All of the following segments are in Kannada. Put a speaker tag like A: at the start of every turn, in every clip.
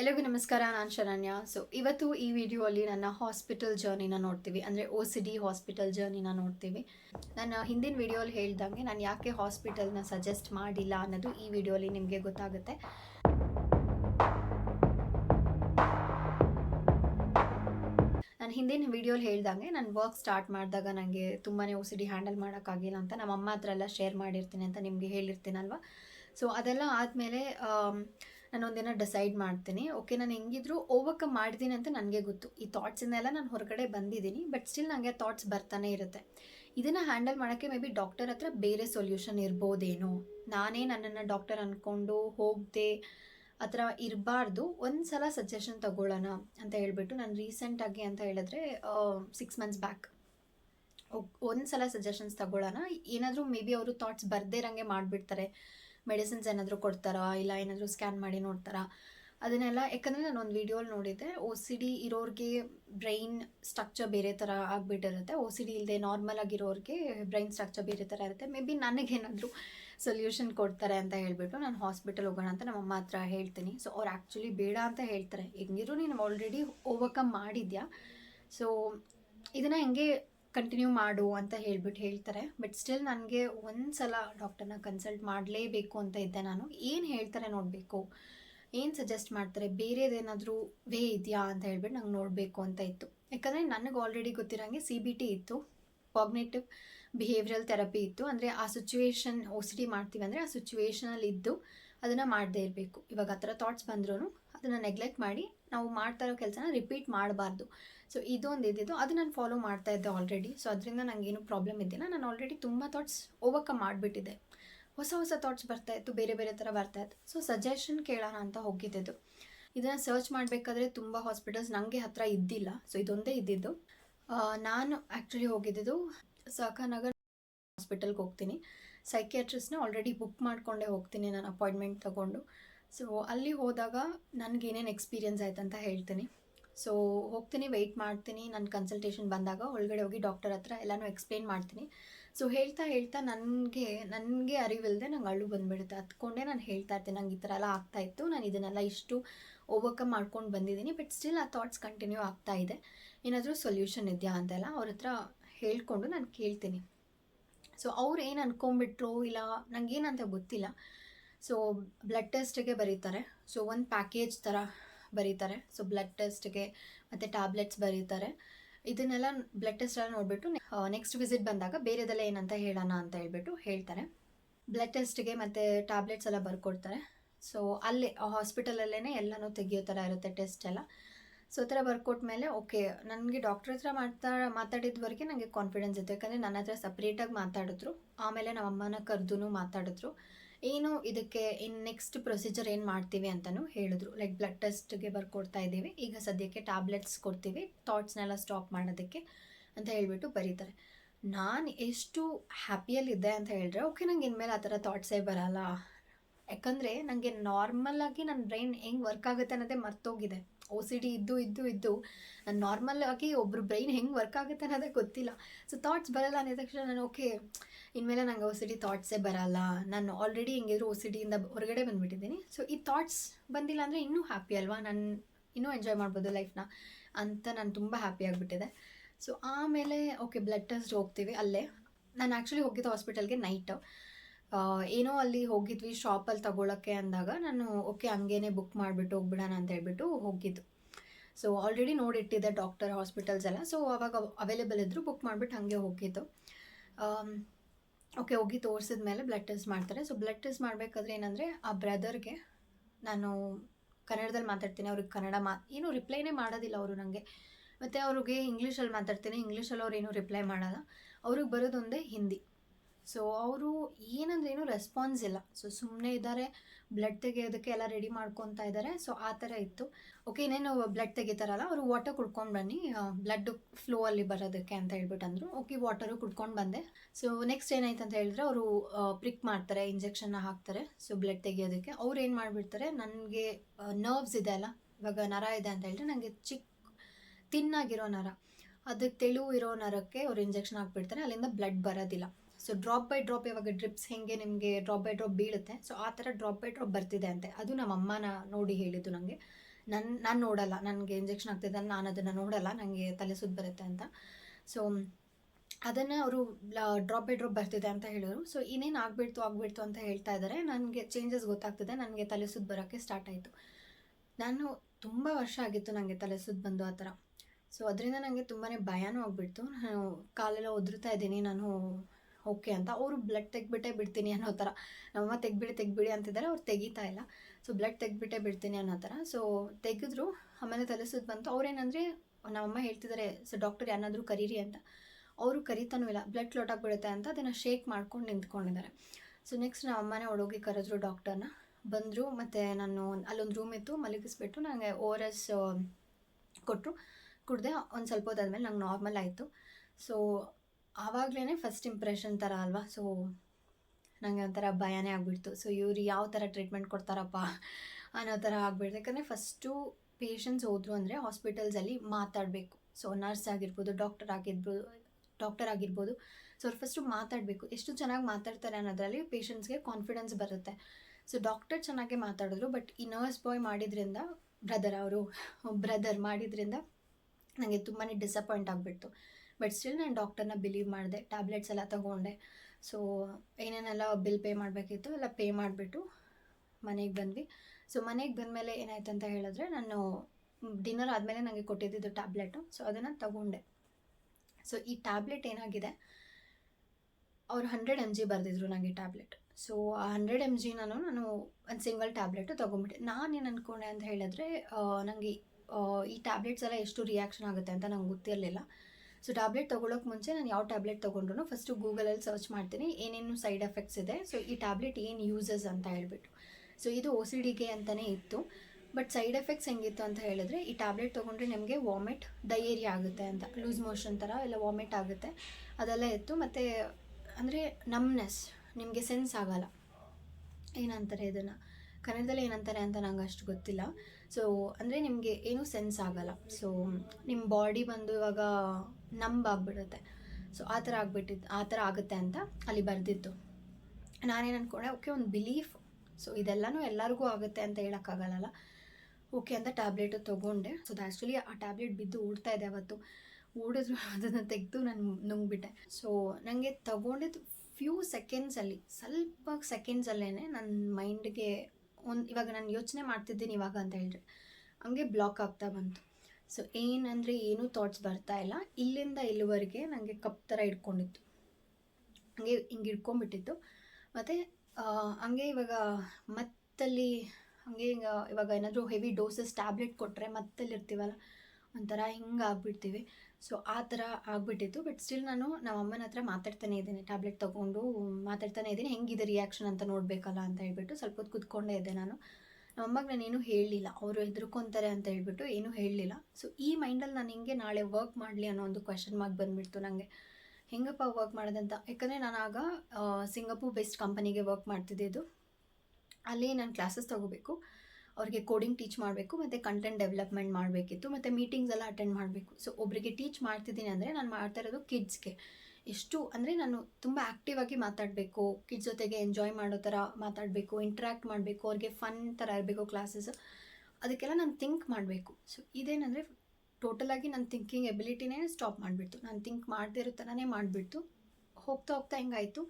A: ಎಲ್ಲರಿಗೂ ನಮಸ್ಕಾರ, ನಾನು ಶರಣ್ಯ. ಸೊ ಇವತ್ತು ಈ ವಿಡಿಯೋಲಿ ನನ್ನ ಹಾಸ್ಪಿಟಲ್ ಜರ್ನಿನ ನೋಡ್ತೀವಿ. ಅಂದರೆ ಓ ಸಿ ಡಿ ಹಾಸ್ಪಿಟಲ್ ಜರ್ನಿನ ನೋಡ್ತೀವಿ. ನನ್ನ ಹಿಂದಿನ ವಿಡಿಯೋಲಿ ಹೇಳ್ದಂಗೆ ನಾನು ಯಾಕೆ ಹಾಸ್ಪಿಟಲ್ನ ಸಜೆಸ್ಟ್ ಮಾಡಿಲ್ಲ ಅನ್ನೋದು ಈ ವಿಡಿಯೋಲಿ ನಿಮಗೆ ಗೊತ್ತಾಗುತ್ತೆ. ನಾನು ಹಿಂದಿನ ವಿಡಿಯೋಲಿ ಹೇಳ್ದಂಗೆ ನಾನು ವರ್ಕ್ ಸ್ಟಾರ್ಟ್ ಮಾಡಿದಾಗ ನನಗೆ ತುಂಬಾ ಓ ಸಿ ಡಿ ಹ್ಯಾಂಡಲ್ ಮಾಡೋಕ್ಕಾಗಿಲ್ಲ ಅಂತ ನಮ್ಮ ಅಮ್ಮ ಹತ್ರ ಎಲ್ಲ ಶೇರ್ ಮಾಡಿರ್ತೀನಿ ಅಂತ ನಿಮಗೆ ಹೇಳಿರ್ತೀನಲ್ವ? ಸೊ ಅದೆಲ್ಲ ಆದಮೇಲೆ ನಾನು ಒಂದಿನ ಡಿಸೈಡ್ ಮಾಡ್ತೀನಿ. ಓಕೆ ನಾನು ಹೆಂಗಿದ್ರು ಓವರ್ಕಮ್ ಮಾಡಿದ್ದೀನಿ ಅಂತ ನನಗೆ ಗೊತ್ತು. ಈ ಥಾಟ್ಸಿಂದೆಲ್ಲ ನಾನು ಹೊರಗಡೆ ಬಂದಿದ್ದೀನಿ ಬಟ್ ಸ್ಟಿಲ್ ನನಗೆ ಥಾಟ್ಸ್ ಬರ್ತಾನೆ ಇರುತ್ತೆ. ಇದನ್ನು ಹ್ಯಾಂಡಲ್ ಮಾಡೋಕ್ಕೆ ಮೇ ಬಿ ಡಾಕ್ಟರ್ ಹತ್ರ ಬೇರೆ ಸೊಲ್ಯೂಷನ್ ಇರ್ಬೋದೇನೋ. ನಾನೇ ನನ್ನನ್ನು ಡಾಕ್ಟರ್ ಅಂದ್ಕೊಂಡು ಹೋಗದೆ ಆ ಥರ ಇರಬಾರ್ದು ಒಂದು ಸಲ ಸಜೆಷನ್ ತಗೊಳ್ಳೋಣ ಅಂತ ಹೇಳ್ಬಿಟ್ಟು ನಾನು ರೀಸೆಂಟಾಗಿ ಅಂತ ಹೇಳಿದ್ರೆ ಸಿಕ್ಸ್ ಮಂತ್ಸ್ ಬ್ಯಾಕ್ ಒಂದು ಸಲ ಸಜೆಷನ್ಸ್ ತಗೊಳ್ಳೋಣ. ಏನಾದರೂ ಮೇ ಬಿ ಅವರು ಥಾಟ್ಸ್ ಬರ್ದೇ ಇರೋಂಗೆ ಮಾಡಿಬಿಡ್ತಾರೆ. ಮೆಡಿಸಿನ್ಸ್ ಏನಾದರೂ ಕೊಡ್ತಾರಾ? ಇಲ್ಲ ಏನಾದರೂ ಸ್ಕ್ಯಾನ್ ಮಾಡಿ ನೋಡ್ತಾರಾ? ಅದನ್ನೆಲ್ಲ, ಯಾಕಂದರೆ ನಾನು ಒಂದು ವಿಡಿಯೋಲಿ ನೋಡಿದ್ದೆ ಓ ಸಿ ಡಿ ಇರೋರಿಗೆ ಬ್ರೈನ್ ಸ್ಟ್ರಕ್ಚರ್ ಬೇರೆ ಥರ ಆಗಿಬಿಟ್ಟಿರುತ್ತೆ. ಓ ಸಿ ಡಿ ಇಲ್ಲದೆ ನಾರ್ಮಲ್ ಆಗಿರೋರಿಗೆ ಬ್ರೈನ್ ಸ್ಟ್ರಕ್ಚರ್ ಬೇರೆ ಥರ ಇರುತ್ತೆ. ಮೇ ಬಿ ನನಗೇನಾದರೂ ಸೊಲ್ಯೂಷನ್ ಕೊಡ್ತಾರೆ ಅಂತ ಹೇಳಿಬಿಟ್ಟು ನಾನು ಹಾಸ್ಪಿಟಲ್ ಹೋಗೋಣ ಅಂತ ನಮ್ಮಮ್ಮ ಹತ್ರ ಹೇಳ್ತೀನಿ. ಸೊ ಅವ್ರು ಆ್ಯಕ್ಚುಲಿ ಬೇಡ ಅಂತ ಹೇಳ್ತಾರೆ. ಹೆಂಗಿರು ನೀನು ಆಲ್ರೆಡಿ ಓವರ್ಕಮ್ ಮಾಡಿದ್ಯಾ? ಸೊ ಇದನ್ನು ಹೆಂಗೆ ಕಂಟಿನ್ಯೂ ಮಾಡು ಅಂತ ಹೇಳ್ಬಿಟ್ಟು ಹೇಳ್ತಾರೆ. ಬಟ್ ಸ್ಟಿಲ್ ನನಗೆ ಒಂದು ಸಲ ಡಾಕ್ಟರ್ನ ಕನ್ಸಲ್ಟ್ ಮಾಡಲೇಬೇಕು ಅಂತ ಇದ್ದೆ ನಾನು. ಏನು ಹೇಳ್ತಾರೆ ನೋಡಬೇಕು. ಏನು ಸಜೆಸ್ಟ್ ಮಾಡ್ತಾರೆ? ಬೇರೆದೇನಾದರೂ ವೇ ಇದೆಯಾ ಅಂತ ಹೇಳ್ಬಿಟ್ಟು ನಂಗೆ ನೋಡಬೇಕು ಅಂತ ಇತ್ತು. ಯಾಕಂದರೆ ನನಗೆ ಆಲ್ರೆಡಿ ಗೊತ್ತಿರೋಂಗೆ ಸಿ ಬಿ ಟಿ ಇತ್ತು. ಕಾಗ್ನೇಟಿವ್ ಬಿಹೇವಿಯರಲ್ ಥೆರಪಿ ಇತ್ತು. ಅಂದರೆ ಆ ಸಿಚುವೇಶನ್ ಓ ಸಿ ಮಾಡ್ತೀವಿ ಅಂದರೆ ಆ ಸಿಚುವೇಶನಲ್ಲಿ ಇದ್ದು ಅದನ್ನು ಮಾಡದೇ ಇರಬೇಕು. ಇವಾಗ ಆ ಥರ ಥಾಟ್ಸ್ ಬಂದ್ರೂ ಅದನ್ನು ನೆಗ್ಲೆಕ್ಟ್ ಮಾಡಿ ನಾವು ಮಾಡ್ತಾ ಇರೋ ಕೆಲಸನ ರಿಪೀಟ್ ಮಾಡಬಾರ್ದು. ಸೊ ಇದೊಂದು ಇದ್ದಿದ್ದು ಅದು ನಾನು ಫಾಲೋ ಮಾಡ್ತಾ ಇದ್ದೆ ಆಲ್ರೆಡಿ ಸೊ ಅದರಿಂದ ನನಗೇನು ಪ್ರಾಬ್ಲಮ್ ಇದ್ದಿಲ್ಲ. ನಾನು ಆಲ್ರೆಡಿ ತುಂಬ ಥಾಟ್ಸ್ ಓವರ್ಕಮ್ ಮಾಡಿಬಿಟ್ಟಿದ್ದೆ. ಹೊಸ ಹೊಸ ಥಾಟ್ಸ್ ಬರ್ತಾ ಇತ್ತು. ಬೇರೆ ಬೇರೆ ಥರ ಬರ್ತಾ ಇತ್ತು. ಸೊ ಸಜೆಷನ್ ಕೇಳೋಣ ಅಂತ ಹೋಗಿದ್ದಿದ್ದು. ಇದನ್ನು ಸರ್ಚ್ ಮಾಡಬೇಕಾದ್ರೆ ತುಂಬ ಹಾಸ್ಪಿಟಲ್ಸ್ ನನಗೆ ಹತ್ರ ಇದ್ದಿಲ್ಲ. ಸೊ ಇದೊಂದೇ ಇದ್ದಿದ್ದು. ನಾನು ಆ್ಯಕ್ಚುಲಿ ಹೋಗಿದ್ದಿದ್ದು ಸಹಕಾನಗರ್ ಹಾಸ್ಪಿಟಲ್ಗೆ ಹೋಗ್ತೀನಿ. ಸೈಕಿಯಾಟ್ರಿಸ್ಟ್ನ ಆಲ್ರೆಡಿ ಬುಕ್ ಮಾಡಿಕೊಂಡೇ ಹೋಗ್ತೀನಿ. ನಾನು ಅಪಾಯಿಂಟ್ಮೆಂಟ್ ತೊಗೊಂಡು. ಸೊ ಅಲ್ಲಿ ಹೋದಾಗ ನನಗೇನೇನು ಎಕ್ಸ್ಪೀರಿಯೆನ್ಸ್ ಆಯ್ತು ಅಂತ ಹೇಳ್ತೀನಿ. ಸೊ ಹೋಗ್ತೀನಿ ವೆಯ್ಟ್ ಮಾಡ್ತೀನಿ. ನನ್ನ ಕನ್ಸಲ್ಟೇಷನ್ ಬಂದಾಗ ಒಳಗಡೆ ಹೋಗಿ ಡಾಕ್ಟರ್ ಹತ್ರ ಎಲ್ಲನೂ ಎಕ್ಸ್ಪ್ಲೇನ್ ಮಾಡ್ತೀನಿ. ಸೊ ಹೇಳ್ತಾ ಹೇಳ್ತಾ ನನಗೆ ನನಗೆ ಅರಿವಿಲ್ಲದೆ ನಂಗೆ ಅಳು ಬಂದುಬಿಡುತ್ತೆ. ಹತ್ಕೊಂಡೇ ನಾನು ಹೇಳ್ತಾ ಇರ್ತೀನಿ. ನಂಗೆ ಈ ಥರ ಎಲ್ಲ ಆಗ್ತಾ ಇತ್ತು. ನಾನು ಇದನ್ನೆಲ್ಲ ಇಷ್ಟು ಓವರ್ಕಮ್ ಮಾಡ್ಕೊಂಡು ಬಂದಿದ್ದೀನಿ. ಬಟ್ ಸ್ಟಿಲ್ ಆ ಥಾಟ್ಸ್ ಕಂಟಿನ್ಯೂ ಆಗ್ತಾ ಇದೆ. ಏನಾದರೂ ಸೊಲ್ಯೂಷನ್ ಇದೆಯಾ ಅಂತೆಲ್ಲ ಅವ್ರ ಹತ್ರ ಹೇಳ್ಕೊಂಡು ನಾನು ಕೇಳ್ತೀನಿ. ಸೊ ಅವ್ರು ಏನು ಅಂದ್ಕೊಂಬಿಟ್ರು ಇಲ್ಲ ನನಗೇನಂತ ಗೊತ್ತಿಲ್ಲ. ಸೊ ಬ್ಲಡ್ ಟೆಸ್ಟಿಗೆ ಬರೀತಾರೆ. ಸೊ ಒಂದು ಪ್ಯಾಕೇಜ್ ಥರ ಬರೀತಾರೆ. ಸೊ ಬ್ಲಡ್ ಟೆಸ್ಟ್ಗೆ ಮತ್ತು ಟ್ಯಾಬ್ಲೆಟ್ಸ್ ಬರೀತಾರೆ. ಇದನ್ನೆಲ್ಲ ಬ್ಲಡ್ ಟೆಸ್ಟ್ ಎಲ್ಲ ನೋಡಿಬಿಟ್ಟು ನೆಕ್ಸ್ಟ್ ವಿಸಿಟ್ ಬಂದಾಗ ಬೇರೆದೆಲ್ಲ ಏನಂತ ಹೇಳೋಣ ಅಂತ ಹೇಳ್ಬಿಟ್ಟು ಹೇಳ್ತಾರೆ. ಬ್ಲಡ್ ಟೆಸ್ಟ್ಗೆ ಮತ್ತು ಟ್ಯಾಬ್ಲೆಟ್ಸ್ ಎಲ್ಲ ಬರ್ಕೊಡ್ತಾರೆ. ಸೊ ಅಲ್ಲಿ ಹಾಸ್ಪಿಟಲಲ್ಲೇ ಎಲ್ಲನೂ ತೆಗಿಯೋ ಥರ ಇರುತ್ತೆ ಟೆಸ್ಟ್ ಎಲ್ಲ. ಸೊ ಥರ ಬರ್ಕೊಟ್ಮೇಲೆ ಓಕೆ ನನಗೆ ಡಾಕ್ಟ್ರ್ ಹತ್ರ ಮಾತಾಡ ಮಾತಾಡಿದ್ವರೆಗೆ ನನಗೆ ಕಾನ್ಫಿಡೆನ್ಸ್ ಇತ್ತು. ಯಾಕಂದರೆ ನನ್ನ ಹತ್ರ ಸಪ್ರೇಟಾಗಿ ಮಾತಾಡಿದ್ರು. ಆಮೇಲೆ ನಮ್ಮ ಅಮ್ಮನ ಕರೆದು ಮಾತಾಡಿದ್ರು. ಏನು ಇದಕ್ಕೆ ಇನ್ ನೆಕ್ಸ್ಟ್ ಪ್ರೊಸೀಜರ್ ಏನು ಮಾಡ್ತೀವಿ ಅಂತಲೂ ಹೇಳಿದ್ರು. ಲೈಕ್ ಬ್ಲಡ್ ಟೆಸ್ಟ್ಗೆ ಬರ್ಕೊಡ್ತಾ ಇದ್ದೀವಿ. ಈಗ ಸದ್ಯಕ್ಕೆ ಟ್ಯಾಬ್ಲೆಟ್ಸ್ ಕೊಡ್ತೀವಿ. ಥಾಟ್ಸ್ನೆಲ್ಲ ಸ್ಟಾಪ್ ಮಾಡೋದಕ್ಕೆ ಅಂತ ಹೇಳಿಬಿಟ್ಟು ಬರೀತಾರೆ. ನಾನು ಎಷ್ಟು ಹ್ಯಾಪಿಯಲ್ಲಿದ್ದೆ ಅಂತ ಹೇಳಿದ್ರೆ ಓಕೆ ನಂಗೆ ಇನ್ಮೇಲೆ ಆ ಥರ ಥಾಟ್ಸೇ ಬರಲ್ಲ. ಯಾಕಂದರೆ ನನಗೆ ನಾರ್ಮಲಾಗಿ ನನ್ನ ಬ್ರೈನ್ ಹೆಂಗೆ ವರ್ಕ್ ಆಗುತ್ತೆ ಅನ್ನೋದೇ ಮರ್ತೋಗಿದೆ. ಓ ಸಿ ಡಿ ಇದ್ದು ಇದ್ದು ಇದ್ದು. ನಾನು ನಾರ್ಮಲ್ ಆಗಿ ಒಬ್ಬರು ಬ್ರೈನ್ ಹೆಂಗೆ ವರ್ಕ್ ಆಗುತ್ತೆ ಅನ್ನೋದೇ ಗೊತ್ತಿಲ್ಲ. ಸೊ ಥಾಟ್ಸ್ ಬರಲ್ಲ ಅಂದಿದ ತಕ್ಷಣ ನಾನು ಓಕೆ ಇನ್ಮೇಲೆ ನಂಗೆ ಓ ಸಿ ಡಿ ಥಾಟ್ಸೇ ಬರಲ್ಲ. ನಾನು ಆಲ್ರೆಡಿ ಹೆಂಗಿದ್ರು ಓ ಸಿ ಡಿಯಿಂದ ಹೊರಗಡೆ ಬಂದುಬಿಟ್ಟಿದ್ದೀನಿ. ಸೊ ಈ ಥಾಟ್ಸ್ ಬಂದಿಲ್ಲ ಅಂದರೆ ಇನ್ನೂ ಹ್ಯಾಪಿ ಅಲ್ವಾ? ನಾನು ಇನ್ನೂ ಎಂಜಾಯ್ ಮಾಡ್ಬೋದು ಲೈಫ್ನ ಅಂತ ನಾನು ತುಂಬ ಹ್ಯಾಪಿ ಆಗಿಬಿಟ್ಟಿದೆ. ಸೊ ಆಮೇಲೆ ಓಕೆ ಬ್ಲಡ್ ಟೆಸ್ಟ್ ಹೋಗ್ತೀವಿ ಅಲ್ಲೇ. ನಾನು ಆ್ಯಕ್ಚುಲಿ ಹೋಗಿದ್ದು ಹಾಸ್ಪಿಟಲ್ಗೆ ನೈಟು ಏನೋ ಅಲ್ಲಿ ಹೋಗಿದ್ವಿ ಶಾಪಲ್ಲಿ ತಗೊಳ್ಳೋಕ್ಕೆ ಅಂದಾಗ ನಾನು, ಓಕೆ, ಹಂಗೇನೆ ಬುಕ್ ಮಾಡಿಬಿಟ್ಟು ಹೋಗ್ಬಿಡೋಣ ಅಂತ ಹೇಳ್ಬಿಟ್ಟು ಹೋಗಿದ್ದು. ಸೊ ಆಲ್ರೆಡಿ ನೋಡಿಟ್ಟಿದ್ದೆ ಡಾಕ್ಟರ್ ಹಾಸ್ಪಿಟಲ್ಸ್ ಎಲ್ಲ. ಸೊ ಅವಾಗ ಅವೈಲೇಬಲ್ ಇದ್ದರು ಬುಕ್ ಮಾಡಿಬಿಟ್ಟು ಹಾಗೆ ಹೋಗಿದ್ದು. ಓಕೆ, ಹೋಗಿ ತೋರಿಸಿದ ಮೇಲೆ ಬ್ಲಡ್ ಟೆಸ್ಟ್ ಮಾಡ್ತಾರೆ. ಸೊ ಬ್ಲಡ್ ಟೆಸ್ಟ್ ಮಾಡಬೇಕಾದ್ರೆ ಏನಂದರೆ, ಆ ಬ್ರದರ್ಗೆ ನಾನು ಕನ್ನಡದಲ್ಲಿ ಮಾತಾಡ್ತೀನಿ. ಅವ್ರಿಗೆ ಕನ್ನಡ ಮಾ, ಏನು ರಿಪ್ಲೈನೇ ಮಾಡೋದಿಲ್ಲ ಅವರು ನನಗೆ. ಮತ್ತು ಅವ್ರಿಗೆ ಇಂಗ್ಲೀಷಲ್ಲಿ ಮಾತಾಡ್ತೀನಿ. ಇಂಗ್ಲೀಷಲ್ಲಿ ಅವ್ರು ಏನೂ ರಿಪ್ಲೈ ಮಾಡಲ್ಲ. ಅವ್ರಿಗೆ ಬರೋದೊಂದೇ ಹಿಂದಿ. ಸೊ ಅವರು ಏನಂದ್ರೆ ಏನು ರೆಸ್ಪಾನ್ಸ್ ಇಲ್ಲ. ಸೊ ಸುಮ್ಮನೆ ಇದ್ದಾರೆ ಬ್ಲಡ್ ತೆಗೆಯೋದಕ್ಕೆ ಎಲ್ಲ ರೆಡಿ ಮಾಡ್ಕೊತಾ ಇದ್ದಾರೆ. ಸೊ ಆ ಥರ ಇತ್ತು. ಓಕೆ ಇನ್ನೇನು ಬ್ಲಡ್ ತೆಗಿತಾರಲ್ಲ, ಅವರು ವಾಟರ್ ಕುಡ್ಕೊಂಡು ಬನ್ನಿ. ಬ್ಲಡ್ ಫ್ಲೋ ಅಲ್ಲಿ ಬರೋದಕ್ಕೆ ಅಂತ ಹೇಳ್ಬಿಟ್ಟು ಅಂದರು ಓಕೆ ವಾಟರು ಕುಡ್ಕೊಂಡು ಬಂದೆ. ಸೊ ನೆಕ್ಸ್ಟ್ ಏನಾಯ್ತು ಅಂತ ಹೇಳಿದ್ರೆ, ಅವರು ಪ್ರಿಕ್ ಮಾಡ್ತಾರೆ ಇಂಜೆಕ್ಷನ್ನ ಹಾಕ್ತಾರೆ. ಸೊ ಬ್ಲಡ್ ತೆಗಿಯೋದಕ್ಕೆ. ಅವ್ರು ಏನು ಮಾಡಿಬಿಡ್ತಾರೆ, ನನಗೆ ನರ್ವ್ಸ್ ಇದೆ ಅಲ್ಲ, ಇವಾಗ ನರ ಇದೆ ಅಂತ ಹೇಳಿದ್ರೆ ನನಗೆ ಚಿಕ್ಕ ತಿನ್ನಾಗಿರೋ ನರ. ಅದಕ್ಕೆ ತೆಳು ಇರೋ ನರಕ್ಕೆ ಅವ್ರು ಇಂಜೆಕ್ಷನ್ ಹಾಕ್ಬಿಡ್ತಾರೆ. ಅಲ್ಲಿಂದ ಬ್ಲಡ್ ಬರೋದಿಲ್ಲ. ಸೊ ಡ್ರಾಪ್ ಬೈ ಡ್ರಾಪ್ ಇವಾಗ ಡ್ರಿಪ್ಸ್ ಹೆಂಗೆ ನಿಮಗೆ ಡ್ರಾಪ್ ಬೈ ಡ್ರಾಪ್ ಬೀಳುತ್ತೆ. ಸೊ ಆ ಥರ ಡ್ರಾಪ್ ಬೈ ಡ್ರಾಪ್ ಬರ್ತಿದೆ ಅಂತೆ. ಅದು ನಮ್ಮ ಅಮ್ಮನ ನೋಡಿ ಹೇಳಿದ್ದು ನನಗೆ ನನ್ನ ನಾನು ನೋಡಲ್ಲ. ನನಗೆ ಇಂಜೆಕ್ಷನ್ ಆಗ್ತಿದೆ ನಾನು ಅದನ್ನು ನೋಡಲ್ಲ. ನನಗೆ ತಲೆ ಸುದ್ದು ಬರುತ್ತೆ ಅಂತ. ಸೊ ಅದನ್ನು ಅವರು ಡ್ರಾಪ್ ಬೈ ಡ್ರಾಪ್ ಬರ್ತಿದೆ ಅಂತ ಹೇಳಿದರು. ಸೊ ಇನ್ನೇನು ಆಗ್ಬಿಡ್ತು ಆಗ್ಬಿಡ್ತು ಅಂತ ಹೇಳ್ತಾ ಇದ್ದಾರೆ. ನನಗೆ ಚೇಂಜಸ್ ಗೊತ್ತಾಗ್ತಿದೆ. ನನಗೆ ತಲೆ ಸುದ್ದು ಬರೋಕ್ಕೆ ಸ್ಟಾರ್ಟ್ ಆಯಿತು. ನಾನು ತುಂಬ ವರ್ಷ ಆಗಿತ್ತು ನನಗೆ ತಲೆ ಸುದ್ದು ಬಂದು ಆ ಥರ. ಸೊ ಅದರಿಂದ ನನಗೆ ತುಂಬಾ ಭಯನೂ ಆಗಿಬಿಡ್ತು. ನಾನು ಕಾಲೆಲ್ಲ ಒದರ್ತಾ ಇದ್ದೀನಿ. ನಾನು ಓಕೆ ಅಂತ ಅವರು ಬ್ಲಡ್ ತೆಗ್ಬಿಟ್ಟೆ ಬಿಡ್ತೀನಿ ಅನ್ನೋ ಥರ. ನಮ್ಮಮ್ಮ ತೆಗ್ಬಿಡಿ ತೆಗ್ಬಿಡಿ ಅಂತಿದ್ದಾರೆ, ಅವ್ರು ತೆಗಿತಾ ಇಲ್ಲ. ಸೊ ಬ್ಲಡ್ ತೆಗ್ಬಿಟ್ಟೆ ಬಿಡ್ತೀನಿ ಅನ್ನೋ ಥರ. ಸೊ ತೆಗೆದ್ರು, ಆಮೇಲೆ ತಲೆಸೋದು ಬಂತು. ಅವ್ರೇನಂದರೆ, ನಮ್ಮಮ್ಮ ಹೇಳ್ತಿದ್ದಾರೆ ಸೊ ಡಾಕ್ಟರ್ ಯಾರಾದರೂ ಕರೀರಿ ಅಂತ. ಅವರು ಕರಿತಾನೂ ಇಲ್ಲ ಬ್ಲಡ್ ಕ್ಲೋಟ್ ಆಗಿಬಿಡುತ್ತೆ ಅಂತ ಅದನ್ನು ಶೇಕ್ ಮಾಡ್ಕೊಂಡು ನಿಂತ್ಕೊಂಡಿದ್ದಾರೆ. ಸೊ ನೆಕ್ಸ್ಟ್ ನಮ್ಮ ಅಮ್ಮನೇ ಒಳಗೋಗಿ ಕರೆದ್ರು ಡಾಕ್ಟರ್ನ ಬಂದರು, ಮತ್ತು ನಾನು ಅಲ್ಲೊಂದು ರೂಮ್ ಇತ್ತು, ಮಲಗಿಸ್ಬಿಟ್ಟು ನನಗೆ ಓ ಆರ್ ಎಸ್ ಕೊಟ್ಟರು ಕುಡಿದೆ, ಒಂದು ಸ್ವಲ್ಪ ಹೊತ್ತಾದ್ಮೇಲೆ ನಂಗೆ ನಾರ್ಮಲ್ ಆಯಿತು. ಸೊ ಆವಾಗಲೇ ಫಸ್ಟ್ ಇಂಪ್ರೆಷನ್ ಥರ ಅಲ್ವಾ? ಸೊ ನನಗೆ ಒಂಥರ ಭಯನೇ ಆಗಿಬಿಡ್ತು. ಸೊ ಇವ್ರು ಯಾವ ಥರ ಟ್ರೀಟ್ಮೆಂಟ್ ಕೊಡ್ತಾರಪ್ಪ ಅನ್ನೋ ಥರ ಆಗಿಬಿಡ್ತು. ಯಾಕಂದರೆ ಫಸ್ಟು ಪೇಷಂಟ್ಸ್ ಹೋದರು ಅಂದರೆ ಹಾಸ್ಪಿಟಲ್ಸಲ್ಲಿ ಮಾತಾಡಬೇಕು. ಸೊ ನರ್ಸ್ ಆಗಿರ್ಬೋದು ಡಾಕ್ಟರ್ ಆಗಿರ್ಬೋದು ಡಾಕ್ಟರ್ ಆಗಿರ್ಬೋದು. ಸೊ ಅವ್ರು ಫಸ್ಟು ಮಾತಾಡಬೇಕು. ಎಷ್ಟು ಚೆನ್ನಾಗಿ ಮಾತಾಡ್ತಾರೆ ಅನ್ನೋದ್ರಲ್ಲಿ ಪೇಷಂಟ್ಸ್ಗೆ ಕಾನ್ಫಿಡೆನ್ಸ್ ಬರುತ್ತೆ. ಸೊ ಡಾಕ್ಟರ್ ಚೆನ್ನಾಗೇ ಮಾತಾಡಿದ್ರು ಬಟ್ ಈ ನರ್ಸ್ ಬಾಯ್ ಮಾಡಿದ್ರಿಂದ ಬ್ರದರ್ ಅವರು ಬ್ರದರ್ ಮಾಡಿದ್ರಿಂದ ನನಗೆ ತುಂಬಾ ಡಿಸಪಾಯಿಂಟ್ ಆಗಿಬಿಡ್ತು. ಬಟ್ ಸ್ಟಿಲ್ ನಾನು ಡಾಕ್ಟರ್ನ ಬಿಲೀವ್ ಮಾಡಿದೆ ಟ್ಯಾಬ್ಲೆಟ್ಸ್ ಎಲ್ಲ ತೊಗೊಂಡೆ. ಸೊ ಏನೇನೆಲ್ಲ ಬಿಲ್ ಪೇ ಮಾಡಬೇಕಿತ್ತು ಎಲ್ಲ ಪೇ ಮಾಡಿಬಿಟ್ಟು ಮನೆಗೆ ಬಂದ್ವಿ. ಸೊ ಮನೆಗೆ ಬಂದಮೇಲೆ ಏನಾಯ್ತು ಅಂತ ಹೇಳಿದ್ರೆ ನಾನು ಡಿನ್ನರ್ ಆದಮೇಲೆ ನನಗೆ ಕೊಟ್ಟಿದ್ದಿದ್ದು ಟ್ಯಾಬ್ಲೆಟು ಸೊ ಅದನ್ನು ತಗೊಂಡೆ. ಸೊ ಈ ಟ್ಯಾಬ್ಲೆಟ್ ಏನಾಗಿದೆ? ಅವ್ರು ಹಂಡ್ರೆಡ್ ಎಂ ಜಿ ಬರೆದಿದ್ರು ನನಗೆ ಟ್ಯಾಬ್ಲೆಟ್ ಸೊ ಆ ಹಂಡ್ರೆಡ್ ಎಂ ಜಿ ನಾನು ನಾನು ಒಂದು ಸಿಂಗಲ್ ಟ್ಯಾಬ್ಲೆಟು ತೊಗೊಂಬಿಟ್ಟೆ ನಾನೇನು ಅಂದ್ಕೊಂಡೆ ಅಂತ ಹೇಳಿದ್ರೆ ನನಗೆ ಈ ಟ್ಯಾಬ್ಲೆಟ್ಸ್ ಎಲ್ಲ ಎಷ್ಟು ರಿಯಾಕ್ಷನ್ ಆಗುತ್ತೆ ಅಂತ ನಂಗೆ ಗೊತ್ತಿರಲಿಲ್ಲ. ಸೊ ಟ್ಯಾಬ್ಲೆಟ್ ತೊಗೊಳ್ಳೋಕೆ ಮುಂಚೆ ನಾನು ಯಾವ ಟ್ಯಾಬ್ಲೆಟ್ ತೊಗೊಂಡ್ರು ಫಸ್ಟು ಗೂಗಲಲ್ಲಿ ಸರ್ಚ್ ಮಾಡ್ತೀನಿ. ಏನೇನು ಸೈಡ್ ಎಫೆಕ್ಟ್ಸ್ ಇದೆ. ಸೊ ಈ ಟ್ಯಾಬ್ಲೆಟ್ ಏನು ಯೂಸಸ್ ಅಂತ ಹೇಳ್ಬಿಟ್ಟು. ಸೊ ಇದು ಒ ಸಿ ಡಿಗೆ ಅಂತಲೇ ಇತ್ತು. ಬಟ್ ಸೈಡ್ ಎಫೆಕ್ಟ್ಸ್ ಹೆಂಗಿತ್ತು ಅಂತ ಹೇಳಿದ್ರೆ, ಈ ಟ್ಯಾಬ್ಲೆಟ್ ತೊಗೊಂಡ್ರೆ ನಿಮಗೆ ವಾಮಿಟ್ ಡಯೇರಿಯಾ ಆಗುತ್ತೆ ಅಂತ. ಲೂಸ್ ಮೋಷನ್ ಥರ ಎಲ್ಲ ವಾಮಿಟ್ ಆಗುತ್ತೆ. ಅದೆಲ್ಲ ಇತ್ತು. ಮತ್ತು, ಅಂದರೆ ನಮ್ನೆಸ್ ನಿಮಗೆ ಸೆನ್ಸ್ ಆಗಲ್ಲ. ಏನಂತಾರೆ ಇದನ್ನು? ಕನ್ನಡದಲ್ಲಿ ಏನಂತಾರೆ ಅಂತ ನಂಗೆ ಅಷ್ಟು ಗೊತ್ತಿಲ್ಲ. ಸೊ ಅಂದರೆ ನಿಮಗೆ ಏನೂ ಸೆನ್ಸ್ ಆಗಲ್ಲ. ಸೊ ನಿಮ್ಮ ಬಾಡಿ ಬಂದು ಇವಾಗ ನಂಬಾಗ್ಬಿಡುತ್ತೆ. ಸೊ ಆ ಥರ ಆಗ್ಬಿಟ್ಟಿತ್ತು ಆ ಥರ ಆಗುತ್ತೆ ಅಂತ ಅಲ್ಲಿ ಬರೆದಿತ್ತು ನಾನೇನು ಅಂದ್ಕೊಂಡೆ ಓಕೆ, ಒಂದು ಬಿಲೀಫ್, ಸೊ ಇದೆಲ್ಲನೂ ಎಲ್ಲರಿಗೂ ಆಗುತ್ತೆ ಅಂತ ಹೇಳೋಕ್ಕಾಗಲ್ಲ ಓಕೆ, ಅಂತ ಟ್ಯಾಬ್ಲೆಟು ತೊಗೊಂಡೆ. ಸೊ ಆ್ಯಕ್ಚುಲಿ ಆ ಟ್ಯಾಬ್ಲೆಟ್ ಬಿದ್ದು ಓಡ್ತಾ ಇದೆ ಅವತ್ತು. ಊಡಿದ್ರು, ಅದನ್ನು ತೆಗೆದು ನಾನು ನುಂಗ್ಬಿಟ್ಟೆ. ಸೊ ನನಗೆ ತಗೊಂಡಿದ್ದು ಫ್ಯೂ ಸೆಕೆಂಡ್ಸಲ್ಲಿ ಸ್ವಲ್ಪ ಸೆಕೆಂಡ್ಸಲ್ಲೇ ನನ್ನ ಮೈಂಡ್ಗೆ ಒಂದು, ಇವಾಗ ನಾನು ಯೋಚನೆ ಮಾಡ್ತಿದ್ದೀನಿ ಇವಾಗ ಅಂತ ಹೇಳಿದ್ರೆ ಹಂಗೆ ಬ್ಲಾಕ್ ಆಗ್ತಾ ಬಂತು. ಸೊ ಏನಂದರೆ ಏನೂ ಥಾಟ್ಸ್ ಬರ್ತಾ ಇಲ್ಲ. ಇಲ್ಲಿಂದ ಇಲ್ಲಿವರೆಗೆ ನನಗೆ ಕಪ್ ಥರ ಇಟ್ಕೊಂಡಿತ್ತು. ಹಂಗೆ ಹಿಂಗೆ ಇಟ್ಕೊಂಡ್ಬಿಟ್ಟಿತ್ತು. ಮತ್ತು ಹಂಗೆ ಇವಾಗ ಮತ್ತಲ್ಲಿ ಹಂಗೆ ಈಗ ಇವಾಗ ಏನಾದರೂ ಹೆವಿ ಡೋಸಸ್ ಟ್ಯಾಬ್ಲೆಟ್ ಕೊಟ್ಟರೆ ಮತ್ತಲ್ಲಿ ಇರ್ತೀವಲ್ಲ ಒಂಥರ ಹಿಂಗೆ ಆಗ್ಬಿಡ್ತೀವಿ. ಸೊ ಆ ಥರ ಆಗ್ಬಿಟ್ಟಿತ್ತು. ಬಟ್ ಸ್ಟಿಲ್ ನಾನು ನಮ್ಮ ಅಮ್ಮನ ಹತ್ರ ಮಾತಾಡ್ತಾನೆ ಇದ್ದೀನಿ. ಟ್ಯಾಬ್ಲೆಟ್ ತೊಗೊಂಡು ಮಾತಾಡ್ತಾನೆ ಇದ್ದೀನಿ. ಹೆಂಗಿದೆ ರಿಯಾಕ್ಷನ್ ಅಂತ ನೋಡಬೇಕಲ್ಲ ಅಂತ ಹೇಳ್ಬಿಟ್ಟು ಸ್ವಲ್ಪ ಹೊತ್ತು ಕುತ್ಕೊಂಡೇ ಇದ್ದೆ ನಾನು. ನಮ್ಮಮ್ಮಗೆ ನಾನೇನು ಹೇಳಲಿಲ್ಲ. ಅವರು ಹೆದರ್ಕೊತಾರೆ ಅಂತ ಹೇಳ್ಬಿಟ್ಟು ಏನೂ ಹೇಳಲಿಲ್ಲ. ಸೊ ಈ ಮೈಂಡಲ್ಲಿ ನಾನು ಹಿಂಗೆ ನಾಳೆ ವರ್ಕ್ ಮಾಡಲಿ ಅನ್ನೋ ಒಂದು ಕ್ವೆಶನ್ ಮಾರ್ಕ್ ಬಂದುಬಿಡ್ತು ನನಗೆ ಹೆಂಗಪ್ಪ ವರ್ಕ್ ಮಾಡೋದಂತ? ಯಾಕಂದರೆ ನಾನು ಆಗ ಸಿಂಗಪೂರ್ ಬೆಸ್ಟ್ ಕಂಪನಿಗೆ ವರ್ಕ್ ಮಾಡ್ತಿದ್ದಿದ್ದು ಅಲ್ಲಿ ನಾನು ಕ್ಲಾಸಸ್ ತೊಗೋಬೇಕು. ಅವ್ರಿಗೆ ಕೋಡಿಂಗ್ ಟೀಚ್ ಮಾಡಬೇಕು, ಮತ್ತು ಕಂಟೆಂಟ್ ಡೆವಲಪ್ಮೆಂಟ್ ಮಾಡಬೇಕಿತ್ತು, ಮತ್ತು ಮೀಟಿಂಗ್ಸ್ ಎಲ್ಲ ಅಟೆಂಡ್ ಮಾಡಬೇಕು. ಸೊ ಒಬ್ಬರಿಗೆ ಟೀಚ್ ಮಾಡ್ತಿದ್ದೀನಿ ಅಂದರೆ ನಾನು ಮಾಡ್ತಾ ಇರೋದು ಕಿಡ್ಸ್ಗೆ ಎಷ್ಟು ಅಂದರೆ ನಾನು ತುಂಬ ಆ್ಯಕ್ಟಿವ್ ಆಗಿ ಮಾತಾಡಬೇಕು ಕಿಡ್ಸ್ ಜೊತೆಗೆ ಎಂಜಾಯ್ ಮಾಡೋ ಥರ ಮಾತಾಡಬೇಕು ಇಂಟ್ರ್ಯಾಕ್ಟ್ ಮಾಡಬೇಕು, ಅವ್ರಿಗೆ ಫನ್ ಥರ ಇರಬೇಕು ಕ್ಲಾಸಸ್ ಅದಕ್ಕೆಲ್ಲ ನಾನು ಥಿಂಕ್ ಮಾಡಬೇಕು. ಸೊ ಇದೇನಂದರೆ ಟೋಟಲಾಗಿ ನನ್ನ ಥಿಂಕಿಂಗ್ ಎಬಿಲಿಟಿನೇ ಸ್ಟಾಪ್ ಮಾಡಿಬಿಡ್ತು. ನಾನು ಥಿಂಕ್ ಮಾಡದೇ ಇರೋ ಥರನೇ ಮಾಡಿಬಿಡ್ತು. ಹೋಗ್ತಾ ಹೋಗ್ತಾ ಹೆಂಗಾಯಿತು?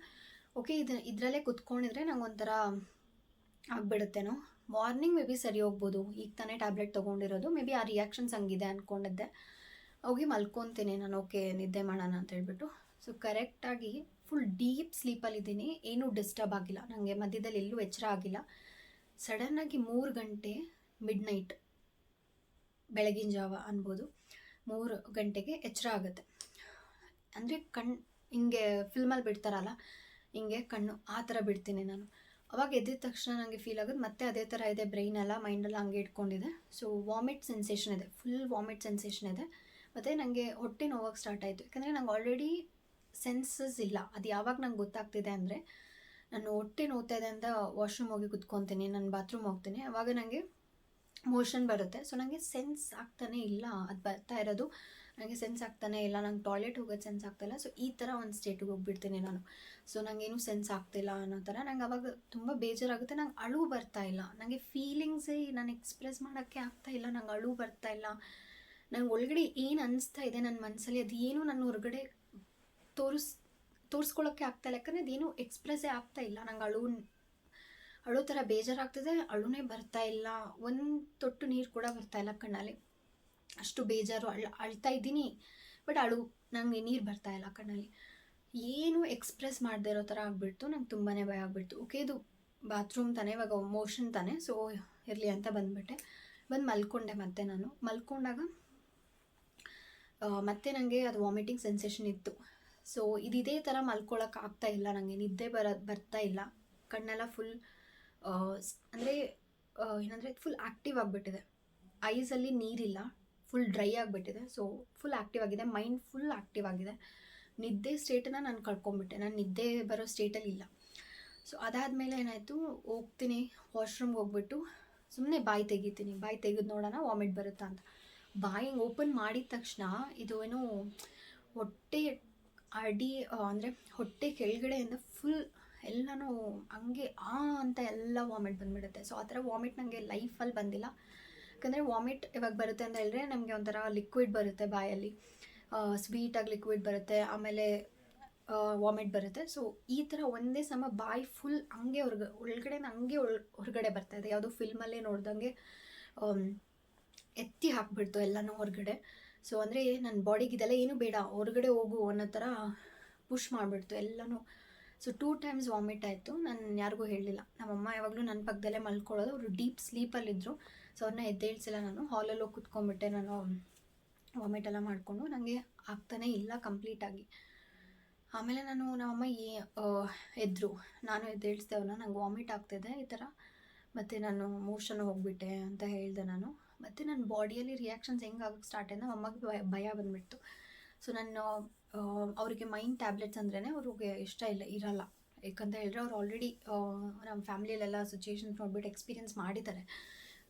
A: ಓಕೆ ಇದು ಇದರಲ್ಲೇ ಕುತ್ಕೊಂಡಿದ್ರೆ ನಂಗೆ ಒಂಥರ ಆಗಿಬಿಡುತ್ತೇನೋ? ಮಾರ್ನಿಂಗ್ ಮೇ ಬಿ ಸರಿ ಹೋಗ್ಬೋದು. ಈಗ ತಾನೇ ಟ್ಯಾಬ್ಲೆಟ್ ತೊಗೊಂಡಿರೋದು. ಮೇ ಬಿ ಆ ರಿಯಾಕ್ಷನ್ಸ್ ಹಂಗಿದೆ ಅಂದ್ಕೊಂಡಿದ್ದೆ ಹೋಗಿ ಮಲ್ಕೊತೀನಿ ನಾನು. ಓಕೆ ನಿದ್ದೆ ಮಾಡೋಣ ಅಂತ ಹೇಳ್ಬಿಟ್ಟು. ಸೊ ಕರೆಕ್ಟಾಗಿ ಫುಲ್ ಡೀಪ್ ಸ್ಲೀಪಲ್ಲಿದ್ದೀನಿ ಏನೂ ಡಿಸ್ಟರ್ಬ್ ಆಗಿಲ್ಲ. ನನಗೆ ಮಧ್ಯದಲ್ಲಿ ಎಲ್ಲೂ ಎಚ್ಚರ ಆಗಿಲ್ಲ. ಸಡನ್ನಾಗಿ ಮೂರು ಗಂಟೆ ಮಿಡ್ ನೈಟ್ ಬೆಳಗಿನ ಜಾವ ಅನ್ಬೋದು. ಮೂರು ಗಂಟೆಗೆ ಎಚ್ಚರ ಆಗುತ್ತೆ. ಅಂದರೆ ಕಣ್, ಹಿಂಗೆ ಫಿಲ್ಮಲ್ಲಿ ಬಿಡ್ತಾರಲ್ಲ, ಹಿಂಗೆ ಕಣ್ಣು ಆ ಥರ ಬಿಡ್ತೀನಿ ನಾನು. ಅವಾಗ ಎದ್ದಿದ ತಕ್ಷಣ ನನಗೆ ಫೀಲ್ ಆಗೋದು, ಮತ್ತೆ ಅದೇ ಥರ ಇದೆ ಬ್ರೈನ್ ಎಲ್ಲ ಮೈಂಡೆಲ್ಲ ಹಂಗೆ ಇಟ್ಕೊಂಡಿದೆ. ಸೊ ವಾಮಿಟ್ ಸೆನ್ಸೇಷನ್ ಇದೆ. ಫುಲ್ ವಾಮಿಟ್ ಸೆನ್ಸೇಷನ್ ಇದೆ. ಮತ್ತು ನನಗೆ ಹೊಟ್ಟೆ ನೋವಾಗ ಸ್ಟಾರ್ಟ್ ಆಯಿತು. ಯಾಕಂದರೆ ನಂಗೆ ಆಲ್ರೆಡಿ ಸೆನ್ಸಸ್ ಇಲ್ಲ. ಅದು ಯಾವಾಗ ನಂಗೆ ಗೊತ್ತಾಗ್ತಿದೆ ಅಂದರೆ ನಾನು ಹೊಟ್ಟೆ ನೋತಾ ಇದೆ ಅಂತ ವಾಶ್ರೂಮ್ ಹೋಗಿ ಕುತ್ಕೊತೀನಿ, ನಾನು ಬಾತ್ರೂಮ್ ಹೋಗ್ತೀನಿ. ಆವಾಗ ನನಗೆ ಮೋಷನ್ ಬರುತ್ತೆ. ಸೊ ನನಗೆ ಸೆನ್ಸ್ ಆಗ್ತಾನೆ ಇಲ್ಲ. ಅದು ಬರ್ತಾ ಇರೋದು ನನಗೆ ಸೆನ್ಸ್ ಆಗ್ತಾನೆ ಇಲ್ಲ. ನಂಗೆ ಟಾಯ್ಲೆಟ್ ಹೋಗೋದು ಸೆನ್ಸ್ ಆಗ್ತಾಯಿಲ್ಲ ಸೊ ಈ ಥರ ಒಂದು ಸ್ಟೇಟಿಗೆ ಹೋಗ್ಬಿಡ್ತೀನಿ ನಾನು. ಸೊ ನನಗೇನು ಸೆನ್ಸ್ ಆಗ್ತಿಲ್ಲ ಅನ್ನೋ ಥರ ನಂಗೆ ಅವಾಗ ತುಂಬ ಬೇಜಾರಾಗುತ್ತೆ. ನಂಗೆ ಅಳು ಬರ್ತಾ ಇಲ್ಲ. ನನಗೆ ಫೀಲಿಂಗ್ಸೇ ನಾನು ಎಕ್ಸ್ಪ್ರೆಸ್ ಮಾಡೋಕ್ಕೆ ಆಗ್ತಾ ಇಲ್ಲ. ನಂಗೆ ಅಳು ಬರ್ತಾ ಇಲ್ಲ. ನಂಗೆ ಒಳಗಡೆ ಏನು ಅನಿಸ್ತಾ ಇದೆ ನನ್ನ ಮನಸ್ಸಲ್ಲಿ ಅದು ಏನು ನನ್ನ ಹೊರಗಡೆ ತೋರಿಸ್ ತೋರಿಸ್ಕೊಳ್ಳೋಕ್ಕೆ ಆಗ್ತಾ ಇಲ್ಲ. ಯಾಕಂದರೆ ಅದೇನು ಎಕ್ಸ್ಪ್ರೆಸ್ಸೇ ಆಗ್ತಾ ಇಲ್ಲ. ನಂಗೆ ಅಳು ಅಳು ಥರ ಬೇಜಾರಾಗ್ತದೆ. ಅಳುನೇ ಬರ್ತಾ ಇಲ್ಲ. ಒಂದು ತೊಟ್ಟು ನೀರು ಕೂಡ ಬರ್ತಾ ಇಲ್ಲ ಕಣ್ಣಲ್ಲಿ. ಅಷ್ಟು ಬೇಜಾರು, ಅಳ್, ಅಳ್ತಾ ಇದ್ದೀನಿ. ಬಟ್ ಅಳು ನನಗೆ ನೀರು ಬರ್ತಾ ಇಲ್ಲ ಕಣ್ಣಲ್ಲಿ. ಏನು ಎಕ್ಸ್ಪ್ರೆಸ್ ಮಾಡದೇ ಇರೋ ಥರ ಆಗಿಬಿಡ್ತು. ನಂಗೆ ತುಂಬಾ ಭಯ ಆಗಿಬಿಡ್ತು. ಓಕೆ, ಇದು ಬಾತ್ರೂಮ್ ತಾನೇ, ಇವಾಗ ಮೋಷನ್ ತಾನೇ. ಸೊ ಇರಲಿ ಅಂತ ಬಂದುಬಿಟ್ಟೆ. ಬಂದು ಮಲ್ಕೊಂಡೆ ಮತ್ತೆ ನಾನು. ಮಲ್ಕೊಂಡಾಗ ಮತ್ತೆ ನನಗೆ ಅದು ವಾಮಿಟಿಂಗ್ ಸೆನ್ಸೇಷನ್ ಇತ್ತು. ಸೊ ಇದೇ ಥರ ಮಲ್ಕೊಳಕ್ಕೆ ಆಗ್ತಾ ಇಲ್ಲ. ನನಗೆ ನಿದ್ದೆ ಬರ, ಬರ್ತಾ ಇಲ್ಲ. ಕಣ್ಣೆಲ್ಲ ಫುಲ್ ಅಂದರೆ ಏನಂದರೆ ಫುಲ್ ಆ್ಯಕ್ಟಿವ್ ಆಗಿಬಿಟ್ಟಿದೆ. ಐಸಲ್ಲಿ ನೀರಿಲ್ಲ. ಫುಲ್ ಡ್ರೈ ಆಗಿಬಿಟ್ಟಿದೆ. ಸೊ ಫುಲ್ ಆ್ಯಕ್ಟಿವ್ ಆಗಿದೆ. ಮೈಂಡ್ ಫುಲ್ ಆ್ಯಕ್ಟಿವ್ ಆಗಿದೆ. ನಿದ್ದೆ ಸ್ಟೇಟನ್ನು ನಾನು ಕಳ್ಕೊಂಬಿಟ್ಟೆ. ನಾನು ನಿದ್ದೆ ಬರೋ ಸ್ಟೇಟಲ್ಲಿ ಇಲ್ಲ. ಸೊ ಅದಾದಮೇಲೆ ಏನಾಯಿತು? ಹೋಗ್ತೀನಿ. ವಾಶ್ರೂಮ್ಗೆ ಹೋಗ್ಬಿಟ್ಟು ಸುಮ್ಮನೆ ಬಾಯಿ ತೆಗಿತೀನಿ. ಬಾಯಿ ತೆಗೆದು ನೋಡೋಣ ವಾಮಿಟ್ ಬರುತ್ತಾ ಅಂತ. ಬಾಯಿ ಓಪನ್ ಮಾಡಿದ ತಕ್ಷಣ ಇದು ಏನೋ ಹೊಟ್ಟೆ ಅಡಿ ಅಂದರೆ ಹೊಟ್ಟೆ ಕೆಳಗಡೆಯಿಂದ ಫುಲ್ ಎಲ್ಲನೂ ಹಂಗೆ ಆ ಅಂತ ಎಲ್ಲ ವಾಮಿಟ್ ಬಂದ್ಬಿಡುತ್ತೆ. ಸೊ ಆ ಥರ ವಾಮಿಟ್ ನನಗೆ ಲೈಫಲ್ಲಿ ಬಂದಿಲ್ಲ. ಯಾಕಂದರೆ ವಾಮಿಟ್ ಇವಾಗ ಬರುತ್ತೆ ಅಂತ ಹೇಳಿದ್ರೆ ನಮಗೆ ಒಂಥರ ಲಿಕ್ವಿಡ್ ಬರುತ್ತೆ ಬಾಯಲ್ಲಿ. ಸ್ವೀಟಾಗಿ ಲಿಕ್ವಿಡ್ ಬರುತ್ತೆ, ಆಮೇಲೆ ವಾಮಿಟ್ ಬರುತ್ತೆ. ಸೊ ಈ ಥರ ಒಂದೇ ಸಮ ಬಾಯಿ ಫುಲ್ ಹಂಗೆ ಹೊರ್ಗ ಒಳಗಡೆ ಹಂಗೆ ಒಳ, ಹೊರಗಡೆ ಬರ್ತಾ ಇದೆ. ಯಾವುದೋ ಫಿಲ್ಮಲ್ಲೇ ನೋಡ್ದಂಗೆ ಎತ್ತಿ ಹಾಕ್ಬಿಡ್ತು ಎಲ್ಲನೂ ಹೊರಗಡೆ. ಸೊ ಅಂದರೆ ನನ್ನ ಬಾಡಿಗೆ ಇದೆಲ್ಲ ಏನು ಬೇಡ, ಹೊರಗಡೆ ಹೋಗು ಅನ್ನೋ ಥರ ಪುಷ್ ಮಾಡಿಬಿಡ್ತು ಎಲ್ಲನೂ. ಸೊ ಟೂ ಟೈಮ್ಸ್ ವಾಮಿಟ್ ಆಯಿತು. ನಾನು ಯಾರಿಗೂ ಹೇಳಲಿಲ್ಲ ನಮ್ಮಮ್ಮ ಯಾವಾಗಲೂ ನನ್ನ ಪಕ್ಕದಲ್ಲೇ ಮಲ್ಕೊಳ್ಳೋದು. ಅವರು ಡೀಪ್ ಸ್ಲೀಪಲ್ಲಿದ್ದರು ಸೊ ಅವ್ರನ್ನ ಎದ್ದೇಳಿಸಿಲ್ಲ ನಾನು. ಹಾಲಲ್ಲಿ ಹೋಗಿ ಕುತ್ಕೊಂಡ್ಬಿಟ್ಟೆ ನಾನು. ವಾಮಿಟ್ ಎಲ್ಲ ಮಾಡಿಕೊಂಡು. ನನಗೆ ಆಗ್ತಾನೇ ಇಲ್ಲ ಕಂಪ್ಲೀಟಾಗಿ ಆಮೇಲೆ ನಾನು ನಮ್ಮಮ್ಮ ಏ ಎದ್ರು. ನಾನು ಎದ್ದೇಳಿಸ್ದೆ ಅವ್ರನ್ನ. ನಂಗೆ ವಾಮಿಟ್ ಆಗ್ತಿದೆ ಈ ಥರ ಮತ್ತು ನಾನು ಮೋಷನ್ ಹೋಗಿಬಿಟ್ಟೆ ಅಂತ ಹೇಳಿದೆ ನಾನು. ಮತ್ತು ನನ್ನ ಬಾಡಿಯಲ್ಲಿ ರಿಯಾಕ್ಷನ್ಸ್ ಹೆಂಗೆ ಆಗೋಕ್ಕೆ ಸ್ಟಾರ್ಟ್ ಆಯ್ತು ಅಮ್ಮಗೆ ಭಯ ಭಯ ಬಂದುಬಿಡ್ತು. ಸೊ ನಾನು ಅವರಿಗೆ ಮೈಂಡ್ ಟ್ಯಾಬ್ಲೆಟ್ಸ್ ಅಂದ್ರೇ ಅವ್ರಿಗೆ ಇಷ್ಟ ಇಲ್ಲ, ಇರಲ್ಲ. ಯಾಕಂತ ಹೇಳಿದ್ರೆ ಅವ್ರು ಆಲ್ರೆಡಿ ನಮ್ಮ ಫ್ಯಾಮ್ಲಿಯಲ್ಲೆಲ್ಲ ಸಿಚುಯೇಷನ್ ನೋಡ್ಬಿಟ್ಟು ಎಕ್ಸ್ಪೀರಿಯನ್ಸ್ ಮಾಡಿದ್ದಾರೆ.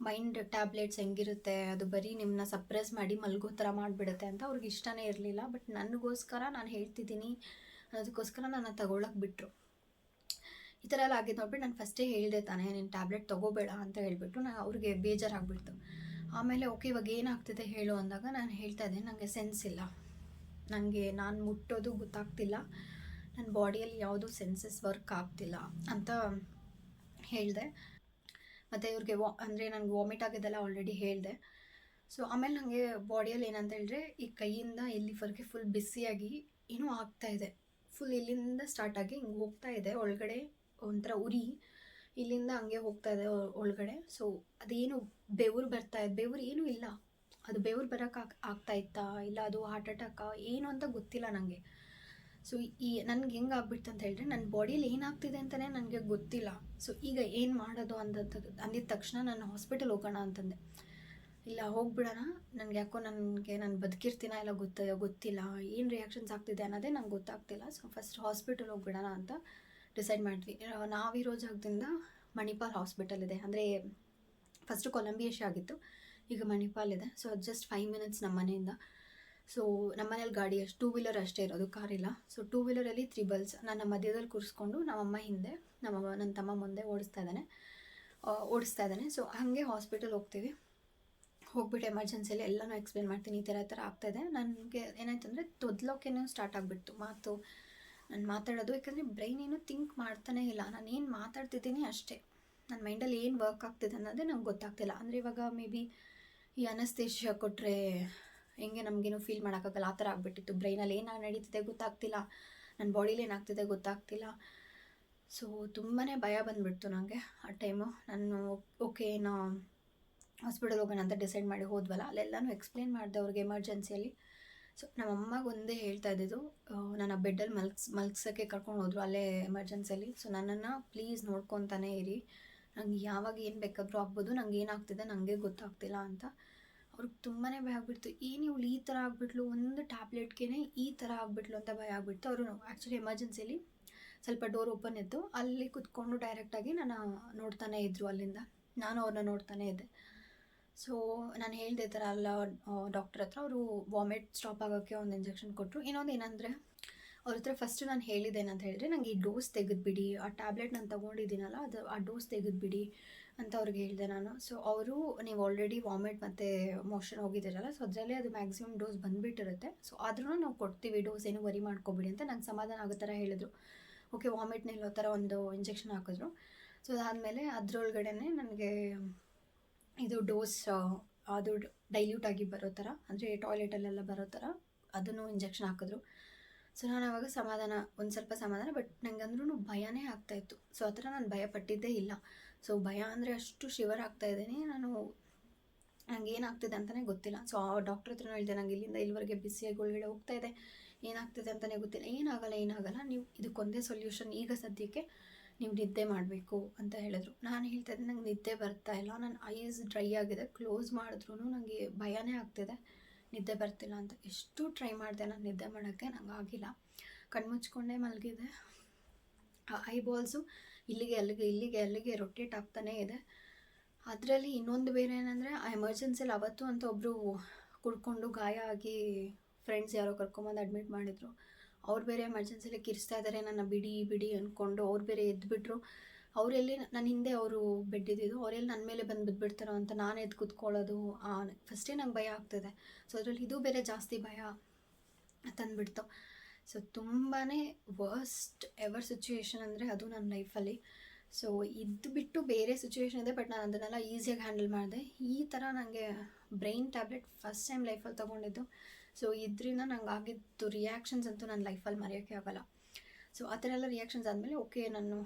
A: ಮೈಂಡ್ ಟ್ಯಾಬ್ಲೆಟ್ಸ್ ಹೆಂಗಿರುತ್ತೆ, ಅದು ಬರೀ ನಿಮ್ಮನ್ನ ಸಪ್ರೆಸ್ ಮಾಡಿ ಮಲ್ಗೋ ಥರ ಮಾಡಿಬಿಡುತ್ತೆ ಅಂತ ಅವ್ರಿಗೆ ಇಷ್ಟನೇ ಇರಲಿಲ್ಲ. ಬಟ್ ನನಗೋಸ್ಕರ ನಾನು ಹೇಳ್ತಿದ್ದೀನಿ, ಅದಕ್ಕೋಸ್ಕರ ನನ್ನ ತಗೊಳಕ್ಕೆ ಬಿಟ್ಟರು ಈ ಥರ ಎಲ್ಲ ಆಗಿದ್ದು ನೋಡ್ಬಿಟ್ಟು ನಾನು ಫಸ್ಟೇ ಹೇಳಿದೆ ತಾನೇ, ನೀನು ಟ್ಯಾಬ್ಲೆಟ್ ತೊಗೋಬೇಡ ಅಂತ ಹೇಳಿಬಿಟ್ಟು ನಾನು ಅವ್ರಿಗೆ ಬೇಜಾರಾಗ್ಬಿಡ್ತು. ಆಮೇಲೆ ಓಕೆ, ಇವಾಗ ಏನಾಗ್ತಿದೆ ಹೇಳು ಅಂದಾಗ ನಾನು ಹೇಳ್ತಾ ಇದ್ದೆ ನನಗೆ ಸೆನ್ಸ್ ಇಲ್ಲ. ನನಗೆ ನಾನು ಮುಟ್ಟೋದು ಗೊತ್ತಾಗ್ತಿಲ್ಲ. ನನ್ನ ಬಾಡಿಯಲ್ಲಿ ಯಾವುದೂ ಸೆನ್ಸಸ್ ವರ್ಕ್ ಆಗ್ತಿಲ್ಲ ಅಂತ ಹೇಳಿದೆ. ಮತ್ತು ಇವ್ರಿಗೆ ವಾ, ಅಂದರೆ ನನಗೆ ವಾಮಿಟ್ ಆಗಿದ್ದೆಲ್ಲ ಆಲ್ರೆಡಿ ಹೇಳಿದೆ. ಸೊ ಆಮೇಲೆ ನನಗೆ ಬಾಡಿಯಲ್ಲಿ ಏನಂತ ಹೇಳಿದ್ರೆ, ಈ ಕೈಯಿಂದ ಇಲ್ಲಿವರೆಗೆ ಫುಲ್ ಬಿಸಿಯಾಗಿ ಏನೂ ಆಗ್ತಾ ಇದೆ. ಫುಲ್ ಇಲ್ಲಿಂದ ಸ್ಟಾರ್ಟ್ ಆಗಿ ಹಿಂಗೆ ಹೋಗ್ತಾ ಇದೆ. ಒಳಗಡೆ ಒಂಥರ ಉರಿ. ಇಲ್ಲಿಂದ ಹಂಗೆ ಹೋಗ್ತಾ ಇದೆ ಒಳಗಡೆ. ಸೊ ಅದೇನು ಬೆವರು ಬರ್ತಾ ಇದೆ, ಬೆವರು ಏನೂ ಇಲ್ಲ. ಅದು ಬೆವರು ಬರೋಕೆ ಆಗ್, ಆಗ್ತಾ ಇತ್ತಾ? ಇಲ್ಲ ಅದು ಹಾರ್ಟ್ ಅಟ್ಯಾಕಾ ಏನು ಅಂತ ಗೊತ್ತಿಲ್ಲ ನನಗೆ ಸೊ ಈ ನನಗೆ ಹೆಂಗೆ ಆಗ್ಬಿಡ್ತು ಅಂತ ಹೇಳಿದ್ರೆ ನನ್ನ ಬಾಡಿಯಲ್ಲಿ ಏನಾಗ್ತಿದೆ ಅಂತಲೇ ನನಗೆ ಗೊತ್ತಿಲ್ಲ. ಸೊ ಈಗ ಏನು ಮಾಡೋದು ಅಂದದ್ದು ಅಂದಿದ ತಕ್ಷಣ ನಾನು ಹಾಸ್ಪಿಟಲ್ ಹೋಗೋಣ ಅಂತಂದೆ. ಇಲ್ಲ, ಹೋಗ್ಬಿಡೋಣ. ನನಗೆ ಯಾಕೋ ನನಗೆ, ನಾನು ಬದುಕಿರ್ತೀನ ಇಲ್ಲ ಗೊತ್ತ, ಗೊತ್ತಿಲ್ಲ. ಏನು ರಿಯಾಕ್ಷನ್ಸ್ ಆಗ್ತಿದೆ ಅನ್ನೋದೇ ನಂಗೆ ಗೊತ್ತಾಗ್ತಿಲ್ಲ. ಸೊ ಫಸ್ಟ್ ಹಾಸ್ಪಿಟಲ್ ಹೋಗ್ಬಿಡೋಣ ಅಂತ ಡಿಸೈಡ್ ಮಾಡಿದ್ವಿ. ನಾವಿರೋ ಜಾಗದಿಂದ ಮಣಿಪಾಲ್ ಹಾಸ್ಪಿಟಲ್ ಇದೆ. ಅಂದರೆ ಫಸ್ಟು ಕೊಲಂಬಿಯೇಷ್ ಆಗಿತ್ತು. ಈಗ ಮಣಿಪಾಲ್ ಇದೆ. ಸೊ ಅದು ಜಸ್ಟ್ ಫೈವ್ ಮಿನಿಟ್ಸ್ ನಮ್ಮ ಮನೆಯಿಂದ. ಸೊ ನಮ್ಮ ಮನೇಲಿ ಗಾಡಿ ಅಷ್ಟು ಟೂ ವೀಲರ್ ಅಷ್ಟೇ ಇರೋದು ಕಾರ್ ಇಲ್ಲ. ಸೊ ಟೂ ವೀಲರಲ್ಲಿ ತ್ರಿಬಲ್ಸ್ ನನ್ನ ಮಧ್ಯದಲ್ಲಿ ಕೂರಿಸ್ಕೊಂಡು ನಮ್ಮಮ್ಮ ಹಿಂದೆ ನಮ್ಮಮ್ಮ ನನ್ನ ತಮ್ಮ ಮುಂದೆ ಓಡಿಸ್ತಾ ಇದ್ದಾನೆ. ಓಡಿಸ್ತಾ ಇದ್ದಾನೆ. ಸೊ ಹಾಗೆ ಹಾಸ್ಪಿಟಲ್ ಹೋಗ್ತೀವಿ. ಹೋಗ್ಬಿಟ್ಟು ಎಮರ್ಜೆನ್ಸಿಯಲ್ಲಿ ಎಲ್ಲನೂ ಎಕ್ಸ್ಪ್ಲೇನ್ ಮಾಡ್ತೀನಿ. ಈ ಥರ ಈ ಥರ ಆಗ್ತಾಯಿದೆ ನನಗೆ ಏನಾಯ್ತು ಅಂದರೆ ತೊದ್ಲೋಕೆನೂ ಸ್ಟಾರ್ಟ್ ಆಗಿಬಿಡ್ತು. ಮಾತು ನಾನು ಮಾತಾಡೋದು, ಯಾಕಂದರೆ ಬ್ರೈನ್ ಏನು ಥಿಂಕ್ ಮಾಡ್ತಾನೇ ಇಲ್ಲ. ನಾನು ಏನು ಮಾತಾಡ್ತಿದ್ದೀನಿ ಅಷ್ಟೇ. ನನ್ನ ಮೈಂಡಲ್ಲಿ ಏನು ವರ್ಕ್ ಆಗ್ತಿದೆ ಅನ್ನೋದೇ ನಂಗೆ ಗೊತ್ತಾಗ್ತಿಲ್ಲ. ಅಂದರೆ ಇವಾಗ ಮೇ ಬಿ ಈ ಅನಸ್ತೇಶ ಕೊಟ್ಟರೆ ಹೆಂಗೆ ನಮಗೇನು ಫೀಲ್ ಮಾಡೋಕ್ಕಾಗಲ್ಲ. ಆ ಥರ ಆಗ್ಬಿಟ್ಟಿತ್ತು. ಬ್ರೈನಲ್ಲಿ ಏನು ನಡೀತಿದೆ ಗೊತ್ತಾಗ್ತಿಲ್ಲ. ನನ್ನ ಬಾಡಿಲಿ ಏನಾಗ್ತಿದೆ ಗೊತ್ತಾಗ್ತಿಲ್ಲ. ಸೊ ತುಂಬಾ ಭಯ ಬಂದುಬಿಡ್ತು ನನಗೆ ಆ ಟೈಮು ನಾನು ಓಕೆ ನಾ ಹಾಸ್ಪಿಟಲ್ ಹೋಗೋಣ ಅಂತ ಡಿಸೈಡ್ ಮಾಡಿ ಹೋದ್ವಲ್ಲ. ಅಲ್ಲೆಲ್ಲನೂ ಎಕ್ಸ್ಪ್ಲೇನ್ ಮಾಡಿದೆ ಅವ್ರಿಗೆ ಎಮರ್ಜೆನ್ಸಿಯಲ್ಲಿ ಸೊ ನಮ್ಮ ಅಮ್ಮಗೆ ಒಂದೇ ಹೇಳ್ತಾ ಇದ್ದಿದ್ದು ಆ, ನನ್ನ ಬೆಡ್ಡಲ್ಲಿ ಮಲ್ಕ್ಸ್ ಮಲ್ಕ್ಸೋಕ್ಕೆ ಕರ್ಕೊಂಡು ಹೋದ್ರು ಅಲ್ಲೇ ಎಮರ್ಜೆನ್ಸಿಯಲ್ಲಿ. ಸೊ ನನ್ನನ್ನು ಪ್ಲೀಸ್ ನೋಡ್ಕೊತಾನೇ ಇರಿ. ನಂಗೆ ಯಾವಾಗ ಏನು ಬೇಕಾದರೂ ಆಗ್ಬೋದು ನಂಗೆ ಏನಾಗ್ತಿದೆ ನನಗೆ ಗೊತ್ತಾಗ್ತಿಲ್ಲ ಅಂತ. ಅವ್ರಿಗೆ ತುಂಬಾ ಭಯ ಆಗ್ಬಿಡ್ತು. ಏನು ಇವಳು ಈ ಥರ ಆಗ್ಬಿಟ್ಲು ಒಂದು ಟ್ಯಾಬ್ಲೆಟ್ಗೆ ಈ ಥರ ಆಗ್ಬಿಟ್ಲು ಅಂತ ಭಯ ಆಗ್ಬಿಡ್ತು. ಅವರು ಆ್ಯಕ್ಚುಲಿ ಎಮರ್ಜೆನ್ಸಿಯಲ್ಲಿ ಸ್ವಲ್ಪ ಡೋರ್ ಓಪನ್ ಇತ್ತು ಅಲ್ಲಿ ಕುತ್ಕೊಂಡು ಡೈರೆಕ್ಟಾಗಿ ನಾನು ನೋಡ್ತಾನೆ ಇದ್ದರು ಅಲ್ಲಿಂದ. ನಾನು ಅವ್ರನ್ನ ನೋಡ್ತಾನೆ ಇದ್ದೆ. ಸೊ ನಾನು ಹೇಳಿದೆ ಥರ ಅಲ್ಲ ಡಾಕ್ಟರ್ ಹತ್ರ ಅವರು ವಾಮಿಟ್ ಸ್ಟಾಪ್ ಆಗೋಕ್ಕೆ ಒಂದು ಇಂಜೆಕ್ಷನ್ ಕೊಟ್ಟರು ಇನ್ನೊಂದು ಏನಂದರೆ, ಅವ್ರ ಹತ್ರ ಫಸ್ಟು ನಾನು ಅಂತ ಹೇಳಿದ್ರೆ ನನಗೆ ಈ ಡೋಸ್ ತೆಗೆದುಬಿಡಿ, ಆ ಟ್ಯಾಬ್ಲೆಟ್ ನಾನು ತೊಗೊಂಡಿದ್ದೀನಲ್ಲ, ಅದು ಆ ಡೋಸ್ ತೆಗೆದುಬಿಡಿ ಅಂತ ಅವ್ರಿಗೆ ಹೇಳಿದೆ ನಾನು. ಸೊ ಅವರು, ನೀವು ಆಲ್ರೆಡಿ ವಾಮಿಟ್ ಮತ್ತು ಮೋಷನ್ ಹೋಗಿದ್ದೀರಲ್ಲ ಸೊ ಅದರಲ್ಲೇ ಅದು ಮ್ಯಾಕ್ಸಿಮಮ್ ಡೋಸ್ ಬಂದುಬಿಟ್ಟಿರುತ್ತೆ. ಸೊ ಆದ್ರೂ ನಾವು ಕೊಡ್ತೀವಿ ಡೋಸ್ ಏನು ವರಿ ಮಾಡ್ಕೊಬಿಡಿ ಅಂತ ನಂಗೆ ಸಮಾಧಾನ ಆಗೋ ಥರ ಹೇಳಿದರು. ಓಕೆ ವಾಮಿಟ್ ಇಲ್ಲೋ ಥರ ಒಂದು ಇಂಜೆಕ್ಷನ್ ಹಾಕಿದ್ರು. ಸೊ ಅದಾದಮೇಲೆ ಅದರೊಳಗಡೆ ನನಗೆ ಇದು ಡೋಸ್ ಅದು ಡೈಲ್ಯೂಟ್ ಆಗಿ ಬರೋ ಥರ, ಅಂದರೆ ಟಾಯ್ಲೆಟಲ್ಲೆಲ್ಲ ಬರೋ ಥರ ಅದನ್ನು ಇಂಜೆಕ್ಷನ್ ಹಾಕಿದ್ರು. ಸೊ ನಾನು ಆವಾಗ ಸಮಾಧಾನ, ಒಂದು ಸ್ವಲ್ಪ ಸಮಾಧಾನ ಬಟ್ ನನಗೆ ಅಂದ್ರೂ ಭಯನೇ ಆಗ್ತಾಯಿತ್ತು ಸೊ ಆ ಥರ ನಾನು ಭಯ ಪಟ್ಟಿದ್ದೇ ಇಲ್ಲ. ಸೊ ಭಯ ಅಂದರೆ ಅಷ್ಟು ಶಿವರ್ ಆಗ್ತಾ ಇದ್ದೀನಿ. ನಾನು ನಂಗೆ ಏನಾಗ್ತಿದೆ ಅಂತಲೇ ಗೊತ್ತಿಲ್ಲ. ಸೊ ಆ ಡಾಕ್ಟ್ರ್ ಹತ್ರನೂ ಹೇಳಿದೆ, ನಂಗೆ ಇಲ್ಲಿಂದ ಇಲ್ಲಿವರೆಗೆ ಬಿಸಿಯಾಗಿ ಒಳಗಡೆ ಹೋಗ್ತಾ ಇದೆ. ಏನಾಗ್ತಿದೆ ಅಂತಲೇ ಗೊತ್ತಿಲ್ಲ. ಏನಾಗಲ್ಲ ಏನಾಗಲ್ಲ. ನೀವು ಇದಕ್ಕೊಂದೇ ಸೊಲ್ಯೂಷನ್ ಈಗ ಸದ್ಯಕ್ಕೆ ನೀವು ನಿದ್ದೆ ಮಾಡಬೇಕು ಅಂತ ಹೇಳಿದ್ರು. ನಾನು ಹೇಳ್ತಾ ಇದ್ದೆ, ನಂಗೆ ನಿದ್ದೆ ಬರ್ತಾ ಇಲ್ಲ. ನನ್ನ ಐಸ್ ಡ್ರೈ ಆಗಿದೆ. ಕ್ಲೋಸ್ ಮಾಡಿದ್ರೂ ನನಗೆ ಭಯನೇ ಆಗ್ತಿದೆ. ನಿದ್ದೆ ಬರ್ತಿಲ್ಲ ಅಂತ. ಎಷ್ಟು ಟ್ರೈ ಮಾಡಿದೆ ನಾನು ನಿದ್ದೆ ಮಾಡೋಕ್ಕೆ, ನಂಗೆ ಆಗಿಲ್ಲ. ಕಣ್ಮುಚ್ಕೊಂಡೇ ಮಲಗಿದೆ ಐ ಬಾಲ್ಸು ಇಲ್ಲಿಗೆ, ಅಲ್ಲಿಗೆ ಇಲ್ಲಿಗೆ, ಅಲ್ಲಿಗೆ ರೊಟೇಟ್ ಆಗ್ತಾನೇ ಇದೆ. ಅದರಲ್ಲಿ ಇನ್ನೊಂದು ಬೇರೆ ಏನಂದರೆ, ಆ ಎಮರ್ಜೆನ್ಸಿಲಿ ಅವತ್ತು ಅಂತ ಒಬ್ಬರು ಕುಡ್ಕೊಂಡು ಗಾಯ ಆಗಿ ಫ್ರೆಂಡ್ಸ್ ಯಾರೋ ಕರ್ಕೊಂಬಂದು ಅಡ್ಮಿಟ್ ಮಾಡಿದರು. ಅವ್ರು ಬೇರೆ ಎಮರ್ಜೆನ್ಸಿಲಿ ಕಿರಿಸ್ತಾ ಇದ್ದಾರೆ ನನ್ನ ಬಿಡಿ ಬಿಡಿ ಅಂದ್ಕೊಂಡು ಅವ್ರು ಬೇರೆ ಎದ್ದುಬಿಟ್ರು ಅವರೆಲ್ಲಿ ನನ್ನ ಹಿಂದೆ ಅವರು ಬೆಡ್ ಇದ್ದಿದ್ದು, ಅವರೆಲ್ಲಿ ನನ್ನ ಮೇಲೆ ಬಂದು ಬಿದ್ದುಬಿಡ್ತಾರೋ ಅಂತ ನಾನು ಎದ್ದು ಕೂತ್ಕೊಳ್ಳೋದು ಫಸ್ಟೇ ನಂಗೆ ಭಯ ಆಗ್ತದೆ. ಸೊ ಅದರಲ್ಲಿ ಇದು ಬೇರೆ ಜಾಸ್ತಿ ಭಯ ತಂದುಬಿಡ್ತು. ಸೊ ತುಂಬಾ ವರ್ಸ್ಟ್ ಎವರ್ ಸಿಚುಯೇಷನ್ ಅಂದರೆ ಅದು ನನ್ನ ಲೈಫಲ್ಲಿ ಸೊ ಇದು ಬಿಟ್ಟು ಬೇರೆ ಸಿಚುವೇಶನ್ ಇದೆ ಬಟ್ ನಾನು ಅದನ್ನೆಲ್ಲ ಈಸಿಯಾಗಿ ಹ್ಯಾಂಡಲ್ ಮಾಡಿದೆ. ಈ ಥರ ನನಗೆ ಬ್ರೈನ್ ಟ್ಯಾಬ್ಲೆಟ್ ಫಸ್ಟ್ ಟೈಮ್ ಲೈಫಲ್ಲಿ ತೊಗೊಂಡಿದ್ದು. ಸೊ ಇದರಿಂದ ನಂಗೆ ಆಗಿದ್ದು ರಿಯಾಕ್ಷನ್ಸ್ ಅಂತೂ ನನ್ನ ಲೈಫಲ್ಲಿ ಮರೆಯೋಕ್ಕೆ ಆಗೋಲ್ಲ. ಸೊ ಆ ಥರ ಎಲ್ಲ ರಿಯಾಕ್ಷನ್ಸ್ ಆದಮೇಲೆ ಓಕೆ ನಾನು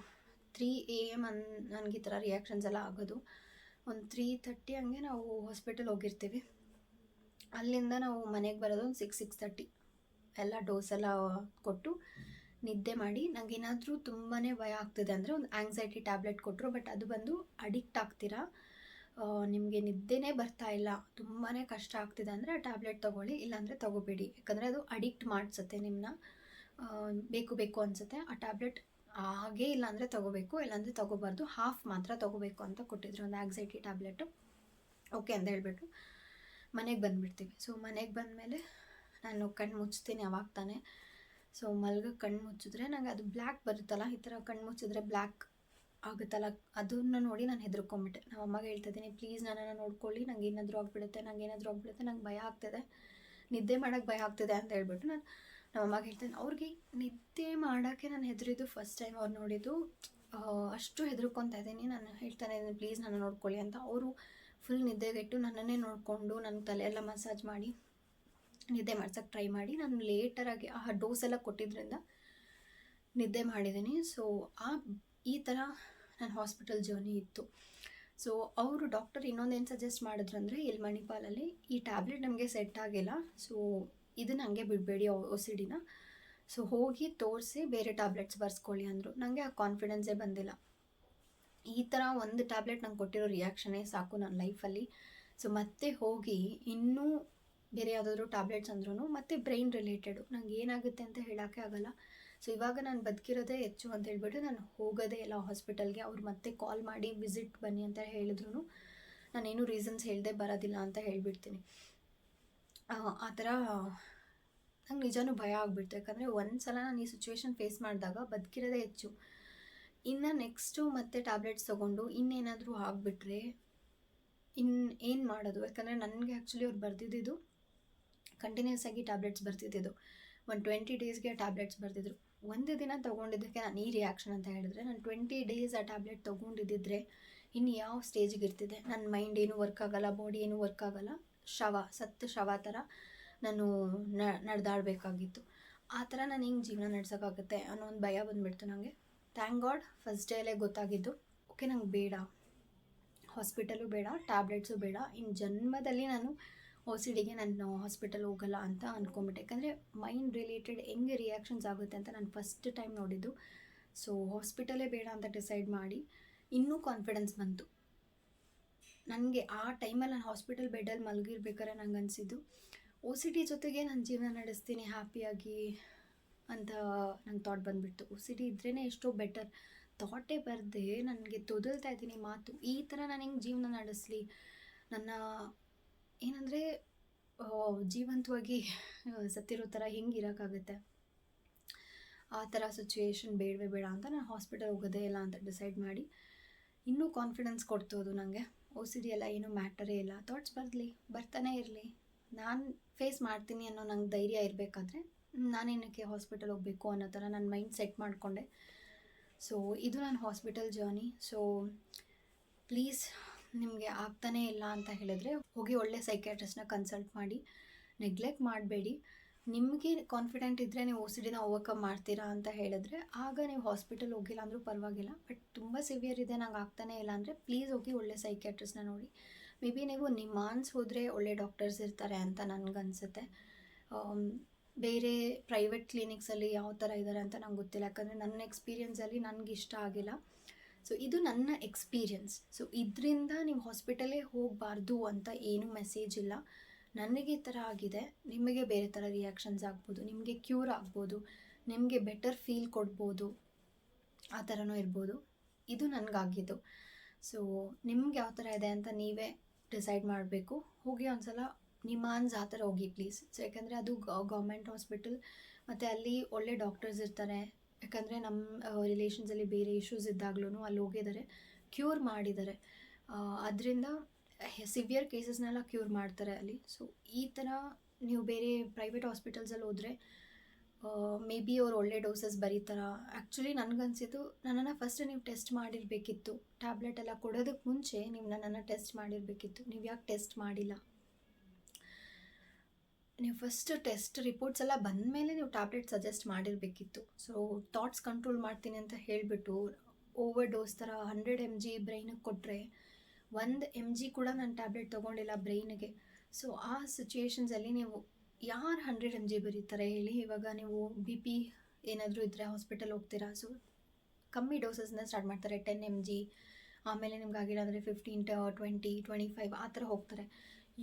A: ತ್ರೀ ಎ ಎಂ ಅನ್, ನನಗೆ ಈ ಥರ ರಿಯಾಕ್ಷನ್ಸ್ ಎಲ್ಲ ಆಗೋದು. ಒಂದು ತ್ರೀ ತರ್ಟಿ ಹಂಗೆ ನಾವು ಹಾಸ್ಪಿಟಲ್ ಹೋಗಿರ್ತೀವಿ. ಅಲ್ಲಿಂದ ನಾವು ಮನೆಗೆ ಬರೋದು ಒಂದು ಸಿಕ್ಸ್ ಸಿಕ್ಸ್ ತರ್ಟಿ ಎಲ್ಲ ಡೋಸ್ ಎಲ್ಲ ಕೊಟ್ಟು ನಿದ್ದೆ ಮಾಡಿ ನನಗೇನಾದರೂ ತುಂಬಾ ಭಯ ಆಗ್ತಿದೆ ಅಂದರೆ ಒಂದು ಆ್ಯಂಗ್ಸೈಟಿ ಟ್ಯಾಬ್ಲೆಟ್ ಕೊಟ್ಟರು ಬಟ್ ಅದು ಬಂದು ಅಡಿಕ್ಟ್ ಆಗ್ತೀರಾ? ನಿಮಗೆ ನಿದ್ದೆನೇ ಬರ್ತಾ ಇಲ್ಲ ತುಂಬಾ ಕಷ್ಟ ಆಗ್ತಿದೆ ಅಂದರೆ ಆ ಟ್ಯಾಬ್ಲೆಟ್ ತೊಗೊಳ್ಳಿ, ಇಲ್ಲಾಂದರೆ ತೊಗೋಬೇಡಿ. ಯಾಕಂದರೆ ಅದು ಅಡಿಕ್ಟ್ ಮಾಡಿಸುತ್ತೆ ನಿಮ್ಮನ್ನ ಬೇಕು ಬೇಕು ಅನಿಸುತ್ತೆ. ಆ ಟ್ಯಾಬ್ಲೆಟ್ ಹಾಗೇ ಇಲ್ಲಾಂದರೆ ತೊಗೋಬೇಕು, ಇಲ್ಲಾಂದರೆ ತೊಗೋಬಾರ್ದು. ಹಾಫ್ ಮಾತ್ರ ತೊಗೋಬೇಕು ಅಂತ ಕೊಟ್ಟಿದ್ರು ಒಂದು ಆ್ಯಕ್ಸೈಟಿ ಟ್ಯಾಬ್ಲೆಟು ಓಕೆ ಅಂತ ಹೇಳಿಬಿಟ್ಟು ಮನೆಗೆ ಬಂದುಬಿಡ್ತೀವಿ. ಸೊ ಮನೆಗೆ ಬಂದಮೇಲೆ ನಾನು ಕಣ್ಣು ಮುಚ್ತೀನಿ ಅವಾಗ ತಾನೆ. ಸೊ ಮಲ್ಗ ಕಣ್ಣು ಮುಚ್ಚಿದ್ರೆ ನಂಗೆ ಅದು ಬ್ಲ್ಯಾಕ್ ಬರುತ್ತಲ್ಲ, ಈ ಥರ ಕಣ್ಣು ಮುಚ್ಚಿದ್ರೆ ಬ್ಲ್ಯಾಕ್ ಆಗುತ್ತಲ್ಲ? ಅದನ್ನು ನೋಡಿ ನಾನು ಹೆದರ್ಕೊಂಬಿಟ್ಟೆ. ನಮ್ಮ ಅಮ್ಮಗೆ ಹೇಳ್ತಿದ್ದೀನಿ ಪ್ಲೀಸ್ ನನ್ನನ್ನು ನೋಡ್ಕೊಳ್ಳಿ. ನಂಗೆ ಏನಾದರೂ ಆಗಿಬಿಡುತ್ತೆ, ನಂಗೆ ಏನಾದರೂ ಆಗಿಬಿಡುತ್ತೆ, ನಂಗೆ ಭಯ ಆಗ್ತಿದೆ. ನಿದ್ದೆ ಮಾಡೋಕ್ಕೆ ಭಯ ಆಗ್ತಿದೆ ಅಂತ ಹೇಳ್ಬಿಟ್ಟು ನಾನು ನಮ್ಮ ಅಮ್ಮಗೆ ಹೇಳ್ತೇನೆ ಅವ್ರಿಗೆ ನಿದ್ದೆ ಮಾಡೋಕ್ಕೆ ನಾನು ಹೆದರಿದ್ದು ಫಸ್ಟ್ ಟೈಮ್ ಅವ್ರು ನೋಡಿದ್ದು ಅಷ್ಟು ಹೆದರ್ಕೊತಾ ಇದ್ದೀನಿ. ನಾನು ಹೇಳ್ತಾನೆ ಇದ್ದೀನಿ ಪ್ಲೀಸ್ ನನ್ನ ನೋಡ್ಕೊಳ್ಳಿ ಅಂತ. ಅವರು ಫುಲ್ ನಿದ್ದೆಗೆಟ್ಟು ನನ್ನನ್ನೇ ನೋಡಿಕೊಂಡು ನನ್ನ ತಲೆ ಎಲ್ಲ ಮಸಾಜ್ ಮಾಡಿ, ನಿದ್ದೆ ಮಾಡ್ಸೋಕ್ಕೆ ಟ್ರೈ ಮಾಡಿ, ನಾನು ಲೇಟರಾಗಿ ಆ ಡೋಸ್ ಎಲ್ಲ ಕೊಟ್ಟಿದ್ದರಿಂದ ನಿದ್ದೆ ಮಾಡಿದ್ದೀನಿ. ಸೊ ಆ ಈ ಥರ ನನ್ನ ಹಾಸ್ಪಿಟಲ್ ಜರ್ನಿ ಇತ್ತು. ಸೊ ಅವರು ಡಾಕ್ಟರ್ ಇನ್ನೊಂದೇನು ಸಜೆಸ್ಟ್ ಮಾಡಿದ್ರು ಅಂದರೆ ಇಲ್ಲಿ ಮಣಿಪಾಲಲ್ಲಿ ಈ ಟ್ಯಾಬ್ಲೆಟ್ ನಮಗೆ ಸೆಟ್ ಆಗಿಲ್ಲ. ಸೊ ಇದನ್ನು ಹಂಗೆ ಬಿಡಬೇಡಿ ಡಿನ ಸೊ ಹೋಗಿ ತೋರಿಸಿ ಬೇರೆ ಟ್ಯಾಬ್ಲೆಟ್ಸ್ ಬರ್ಸ್ಕೊಳ್ಳಿ ಅಂದರು. ನನಗೆ ಆ ಕಾನ್ಫಿಡೆನ್ಸೇ ಬಂದಿಲ್ಲ. ಈ ಥರ ಒಂದು ಟ್ಯಾಬ್ಲೆಟ್ ನಂಗೆ ಕೊಟ್ಟಿರೋ ರಿಯಾಕ್ಷನೇ ಸಾಕು ನನ್ನ ಲೈಫಲ್ಲಿ ಸೊ ಮತ್ತೆ ಹೋಗಿ ಇನ್ನೂ ಬೇರೆ ಯಾವುದಾದ್ರು ಟ್ಯಾಬ್ಲೆಟ್ಸ್ ಅಂದ್ರೂ ಮತ್ತು ಬ್ರೈನ್ ರಿಲೇಟೆಡು ನಂಗೆ ಏನಾಗುತ್ತೆ ಅಂತ ಹೇಳೋಕ್ಕೆ ಆಗೋಲ್ಲ. ಸೊ ಇವಾಗ ನಾನು ಬದುಕಿರೋದೇ ಹೆಚ್ಚು ಅಂತ ಹೇಳ್ಬಿಟ್ಟು ನಾನು ಹೋಗೋದೇ ಇಲ್ಲ ಹಾಸ್ಪಿಟಲ್ಗೆ ಅವ್ರು ಮತ್ತೆ ಕಾಲ್ ಮಾಡಿ ವಿಸಿಟ್ ಬನ್ನಿ ಅಂತ ಹೇಳಿದ್ರು ನಾನೇನು ರೀಸನ್ಸ್ ಹೇಳದೆ ಬರೋದಿಲ್ಲ ಅಂತ ಹೇಳಿಬಿಡ್ತೀನಿ. ಆ ಥರ ನಂಗೆ ನಿಜವೂ ಭಯ ಆಗ್ಬಿಡ್ತು. ಯಾಕಂದರೆ ಒಂದು ಸಲ ನಾನು ಈ ಸಿಚುವೇಶನ್ ಫೇಸ್ ಮಾಡಿದಾಗ ಬದುಕಿರೋದೇ ಹೆಚ್ಚು. ಇನ್ನು ನೆಕ್ಸ್ಟು ಮತ್ತೆ ಟ್ಯಾಬ್ಲೆಟ್ಸ್ ತೊಗೊಂಡು ಇನ್ನೇನಾದರೂ ಆಗಿಬಿಟ್ರೆ ಇನ್ನು ಏನು ಮಾಡೋದು? ಯಾಕಂದರೆ ನನಗೆ ಆ್ಯಕ್ಚುಲಿ ಅವ್ರು ಬರ್ತಿದ್ದಿದ್ದು ಕಂಟಿನ್ಯೂಸ್ ಆಗಿ ಟ್ಯಾಬ್ಲೆಟ್ಸ್ ಬರ್ತಿದ್ದಿದ್ದು. ಒಂದು ಟ್ವೆಂಟಿ ಡೇಸ್ಗೆ ಟ್ಯಾಬ್ಲೆಟ್ಸ್ ಬರ್ತಿದ್ರು ಒಂದು ದಿನ ತೊಗೊಂಡಿದ್ದಕ್ಕೆ ನಾನು ಈ ರಿಯಾಕ್ಷನ್ ಅಂತ ಹೇಳಿದ್ರೆ, ನಾನು ಟ್ವೆಂಟಿ ಡೇಸ್ ಆ ಟ್ಯಾಬ್ಲೆಟ್ ತೊಗೊಂಡಿದ್ದಿದ್ರೆ ಇನ್ನು ಯಾವ ಸ್ಟೇಜಿಗೆ ಇರ್ತಿದೆ? ನನ್ನ ಮೈಂಡ್ ಏನು ವರ್ಕ್ ಆಗೋಲ್ಲ ಬಾಡಿ ಏನು ವರ್ಕ್ ಆಗೋಲ್ಲ. ಶವ, ಸತ್ತು ಶವ ಥರ ನಾನು ನಡೆದಾಡಬೇಕಾಗಿತ್ತು. ಆ ಥರ ನಾನು ಹಿಂಗೆ ಜೀವನ ನಡೆಸೋಕ್ಕಾಗುತ್ತೆ ಅನ್ನೋ ಒಂದು ಭಯ ಬಂದುಬಿಡ್ತು ನನಗೆ ಥ್ಯಾಂಕ್ ಗಾಡ್ ಫಸ್ಟ್ ಡೇಲೇ ಗೊತ್ತಾಗಿದ್ದು ಓಕೆ ನಂಗೆ ಬೇಡ. ಹಾಸ್ಪಿಟಲು ಬೇಡ ಟ್ಯಾಬ್ಲೆಟ್ಸು ಬೇಡ. ಇನ್ನು ಜನ್ಮದಲ್ಲಿ ನಾನು ಓ ಸಿ ಡಿಗೆ ನಾನು ಹಾಸ್ಪಿಟಲ್ ಹೋಗಲ್ಲ ಅಂತ ಅಂದ್ಕೊಂಬಿಟ್ಟೆ ಯಾಕಂದರೆ ಮೈಂಡ್ ರಿಲೇಟೆಡ್ ಹೆಂಗೆ ರಿಯಾಕ್ಷನ್ಸ್ ಆಗುತ್ತೆ ಅಂತ ನಾನು ಫಸ್ಟ್ ಟೈಮ್ ನೋಡಿದ್ದು. ಸೊ ಹಾಸ್ಪಿಟಲೇ ಬೇಡ ಅಂತ ಡಿಸೈಡ್ ಮಾಡಿ ಇನ್ನೂ ಕಾನ್ಫಿಡೆನ್ಸ್ ಬಂತು. ನನಗೆ ಆ ಟೈಮಲ್ಲಿ ನಾನು ಹಾಸ್ಪಿಟಲ್ ಬೆಡ್ಡಲ್ಲಿ ಮಲಗಿರ್ಬೇಕಾದ್ರೆ ನಂಗೆ ಅನಿಸಿದ್ದು ಓ ಸಿ ಡಿ ಜೊತೆಗೆ ನಾನು ಜೀವನ ನಡೆಸ್ತೀನಿ ಹ್ಯಾಪಿಯಾಗಿ ಅಂತ ನಂಗೆ ಥಾಟ್ ಬಂದುಬಿಡ್ತು. ಓ ಸಿ ಡಿ ಇದ್ರೇ ಎಷ್ಟೋ ಬೆಟರ್ ಥಾಟೇ ಬರದೆ ನನಗೆ ತೊದಲ್ತಾ ಇದ್ದೀನಿ ಮಾತು. ಈ ಥರ ನಾನು ಹೆಂಗೆ ಜೀವನ ನಡೆಸಲಿ? ನನ್ನ ಏನಂದರೆ ಜೀವಂತವಾಗಿ ಸತ್ತಿರೋ ಥರ ಹೆಂಗೆ ಇರೋಕ್ಕಾಗುತ್ತೆ? ಆ ಥರ ಸಿಚುವೇಶನ್ ಬೇಡವೇ ಬೇಡ ಅಂತ ನಾನು ಹಾಸ್ಪಿಟಲ್ ಹೋಗೋದೇ ಇಲ್ಲ ಅಂತ ಡಿಸೈಡ್ ಮಾಡಿ, ಇನ್ನೂ ಕಾನ್ಫಿಡೆನ್ಸ್ ಕೊಡ್ತು ಅದು ನನಗೆ ಓ ಸಿ ಡಿ ಎಲ್ಲ ಏನೂ ಮ್ಯಾಟರೇ ಇಲ್ಲ. ಥಾಟ್ಸ್ ಬರಲಿ, ಬರ್ತಾನೆ ಇರಲಿ. ನಾನು ಫೇಸ್ ಮಾಡ್ತೀನಿ ಅನ್ನೋ ನಂಗೆ ಧೈರ್ಯ ಇರಬೇಕಾದ್ರೆ, ನಾನೇನಕ್ಕೆ ಹಾಸ್ಪಿಟಲ್ ಹೋಗಬೇಕು ಅನ್ನೋ ಥರ ನನ್ನ ಮೈಂಡ್ ಸೆಟ್ ಮಾಡಿಕೊಂಡೆ. ಸೊ ಇದು ನನ್ನ ಹಾಸ್ಪಿಟಲ್ ಜರ್ನಿ ಸೊ ಪ್ಲೀಸ್ ನಿಮಗೆ ಆಗ್ತಾನೇ ಇಲ್ಲ ಅಂತ ಹೇಳಿದ್ರೆ ಹೋಗಿ ಒಳ್ಳೆ ಸೈಕ್ಯಾಟ್ರಿಸ್ಟ್ನ ಕನ್ಸಲ್ಟ್ ಮಾಡಿ. ನೆಗ್ಲೆಕ್ಟ್ ಮಾಡಬೇಡಿ. ನಿಮಗೆ ಕಾನ್ಫಿಡೆಂಟ್ ಇದ್ದರೆ ನೀವು ಓ ಸಿ ಓವರ್ಕಮ್ ಮಾಡ್ತೀರಾ ಅಂತ ಹೇಳಿದ್ರೆ ಆಗ ನೀವು ಹಾಸ್ಪಿಟಲ್ ಹೋಗಿಲ್ಲ ಅಂದರೂ ಪರವಾಗಿಲ್ಲ ಬಟ್ ತುಂಬ ಸಿವಿಯರ್ ಇದೆ, ನಂಗೆ ಆಗ್ತಾನೇ ಇಲ್ಲ ಅಂದರೆ ಪ್ಲೀಸ್ ಹೋಗಿ ಒಳ್ಳೆ ಸೈಕ್ಯಾಟ್ರಿಸ್ಟ್ನ ನೋಡಿ. ಮೇ ಬಿ ನೀವು ನಿಮಾನ್ಸ್ ಹೋದರೆ ಒಳ್ಳೆ ಡಾಕ್ಟರ್ಸ್ ಇರ್ತಾರೆ ಅಂತ ನನಗನ್ಸುತ್ತೆ ಬೇರೆ ಪ್ರೈವೇಟ್ ಕ್ಲಿನಿಕ್ಸಲ್ಲಿ ಯಾವ ಥರ ಇದ್ದಾರೆ ಅಂತ ನಂಗೆ ಗೊತ್ತಿಲ್ಲ, ಯಾಕಂದರೆ ನನ್ನ ಎಕ್ಸ್ಪೀರಿಯನ್ಸಲ್ಲಿ ನನಗಿಷ್ಟ ಆಗಿಲ್ಲ. ಸೊ ಇದು ನನ್ನ ಎಕ್ಸ್ಪೀರಿಯನ್ಸ್ ಸೊ ಇದರಿಂದ ನೀವು ಹಾಸ್ಪಿಟಲೇ ಹೋಗಬಾರ್ದು ಅಂತ ಏನು ಮೆಸೇಜ್ ಇಲ್ಲ. ನನಗೆ ಈ ಥರ ಆಗಿದೆ. ನಿಮಗೆ ಬೇರೆ ಥರ ರಿಯಾಕ್ಷನ್ಸ್ ಆಗ್ಬೋದು. ನಿಮಗೆ ಕ್ಯೂರ್ ಆಗ್ಬೋದು. ನಿಮಗೆ ಬೆಟರ್ ಫೀಲ್ ಕೊಡ್ಬೋದು. ಆ ಥರನೂ ಇರ್ಬೋದು. ಇದು ನನಗಾಗಿದ್ದು. ಸೊ ನಿಮ್ಗೆ ಯಾವ ಥರ ಇದೆ ಅಂತ ನೀವೇ ಡಿಸೈಡ್ ಮಾಡಬೇಕು. ಹೋಗಿ ಒಂದ್ಸಲ ನಿಮಾನ್ಸ್ ಆ ಥರ ಹೋಗಿ ಪ್ಲೀಸ್ ಸೊ ಯಾಕಂದರೆ ಅದು ಗೌರ್ಮೆಂಟ್ ಹಾಸ್ಪಿಟಲ್ ಮತ್ತು ಅಲ್ಲಿ ಒಳ್ಳೆ ಡಾಕ್ಟರ್ಸ್ ಇರ್ತಾರೆ. ಯಾಕಂದರೆ ನಮ್ಮ ರಿಲೇಷನ್ಸಲ್ಲಿ ಬೇರೆ ಇಶ್ಯೂಸ್ ಇದ್ದಾಗ್ಲೂ ಅಲ್ಲಿ ಹೋಗಿದ್ದಾರೆ ಕ್ಯೂರ್ ಮಾಡಿದ್ದಾರೆ ಅದರಿಂದ ಸಿವಿಯರ್ ಕೇಸಸ್ನೆಲ್ಲ ಕ್ಯೂರ್ ಮಾಡ್ತಾರೆ ಅಲ್ಲಿ. ಸೊ ಈ ಥರ ನೀವು ಬೇರೆ ಪ್ರೈವೇಟ್ ಹಾಸ್ಪಿಟಲ್ಸಲ್ಲಿ ಹೋದರೆ ಮೇ ಬಿ ಅವ್ರು ಒಳ್ಳೆ ಡೋಸಸ್ ಬರೀತಾರ? ಆ್ಯಕ್ಚುಲಿ ನನಗನ್ಸಿದ್ದು ನನ್ನನ್ನು ಫಸ್ಟ್ ನೀವು ಟೆಸ್ಟ್ ಮಾಡಿರಬೇಕಿತ್ತು. ಟ್ಯಾಬ್ಲೆಟ್ ಎಲ್ಲ ಕೊಡೋದಕ್ಕೆ ಮುಂಚೆ ನೀವು ನನ್ನನ್ನು ಟೆಸ್ಟ್ ಮಾಡಿರಬೇಕಿತ್ತು. ನೀವು ಯಾಕೆ ಟೆಸ್ಟ್ ಮಾಡಿಲ್ಲ? ನೀವು ಫಸ್ಟ್ ಟೆಸ್ಟ್ ರಿಪೋರ್ಟ್ಸ್ ಎಲ್ಲ ಬಂದ ಮೇಲೆ ನೀವು ಟ್ಯಾಬ್ಲೆಟ್ ಸಜೆಸ್ಟ್ ಮಾಡಿರಬೇಕಿತ್ತು. ಸೊ ಥಾಟ್ಸ್ ಕಂಟ್ರೋಲ್ ಮಾಡ್ತೀನಿ ಅಂತ ಹೇಳಿಬಿಟ್ಟು ಓವರ್ ಡೋಸ್ ಥರ ಹಂಡ್ರೆಡ್ ಎಂ ಜಿ ಬ್ರೈನಿಗೆ ಕೊಟ್ಟರೆ ಒಂದು ಎಂ ಜಿ ಕೂಡ ನಾನು ಟ್ಯಾಬ್ಲೆಟ್ ತೊಗೊಂಡಿಲ್ಲ ಬ್ರೈನಿಗೆ ಸೊ ಆ ಸಿಚುಯೇಷನ್ಸಲ್ಲಿ ನೀವು ಯಾರು ಹಂಡ್ರೆಡ್ ಎಂ ಜಿ ಬರೀತಾರೆ ಹೇಳಿ? ಇವಾಗ ನೀವು ಬಿ ಪಿ ಏನಾದರೂ ಇದ್ದರೆ ಹಾಸ್ಪಿಟಲ್ ಹೋಗ್ತೀರಾ? ಸೊ ಕಮ್ಮಿ ಡೋಸಸ್ನ ಸ್ಟಾರ್ಟ್ ಮಾಡ್ತಾರೆ ಟೆನ್ ಎಂ ಜಿ ಆಮೇಲೆ ನಿಮ್ಗೆ ಆಗಿಲ್ಲ ಅಂದರೆ ಫಿಫ್ಟೀನ್ ಟ್ವೆಂಟಿ ಟ್ವೆಂಟಿ ಫೈವ್ ಆ ಥರ ಹೋಗ್ತಾರೆ.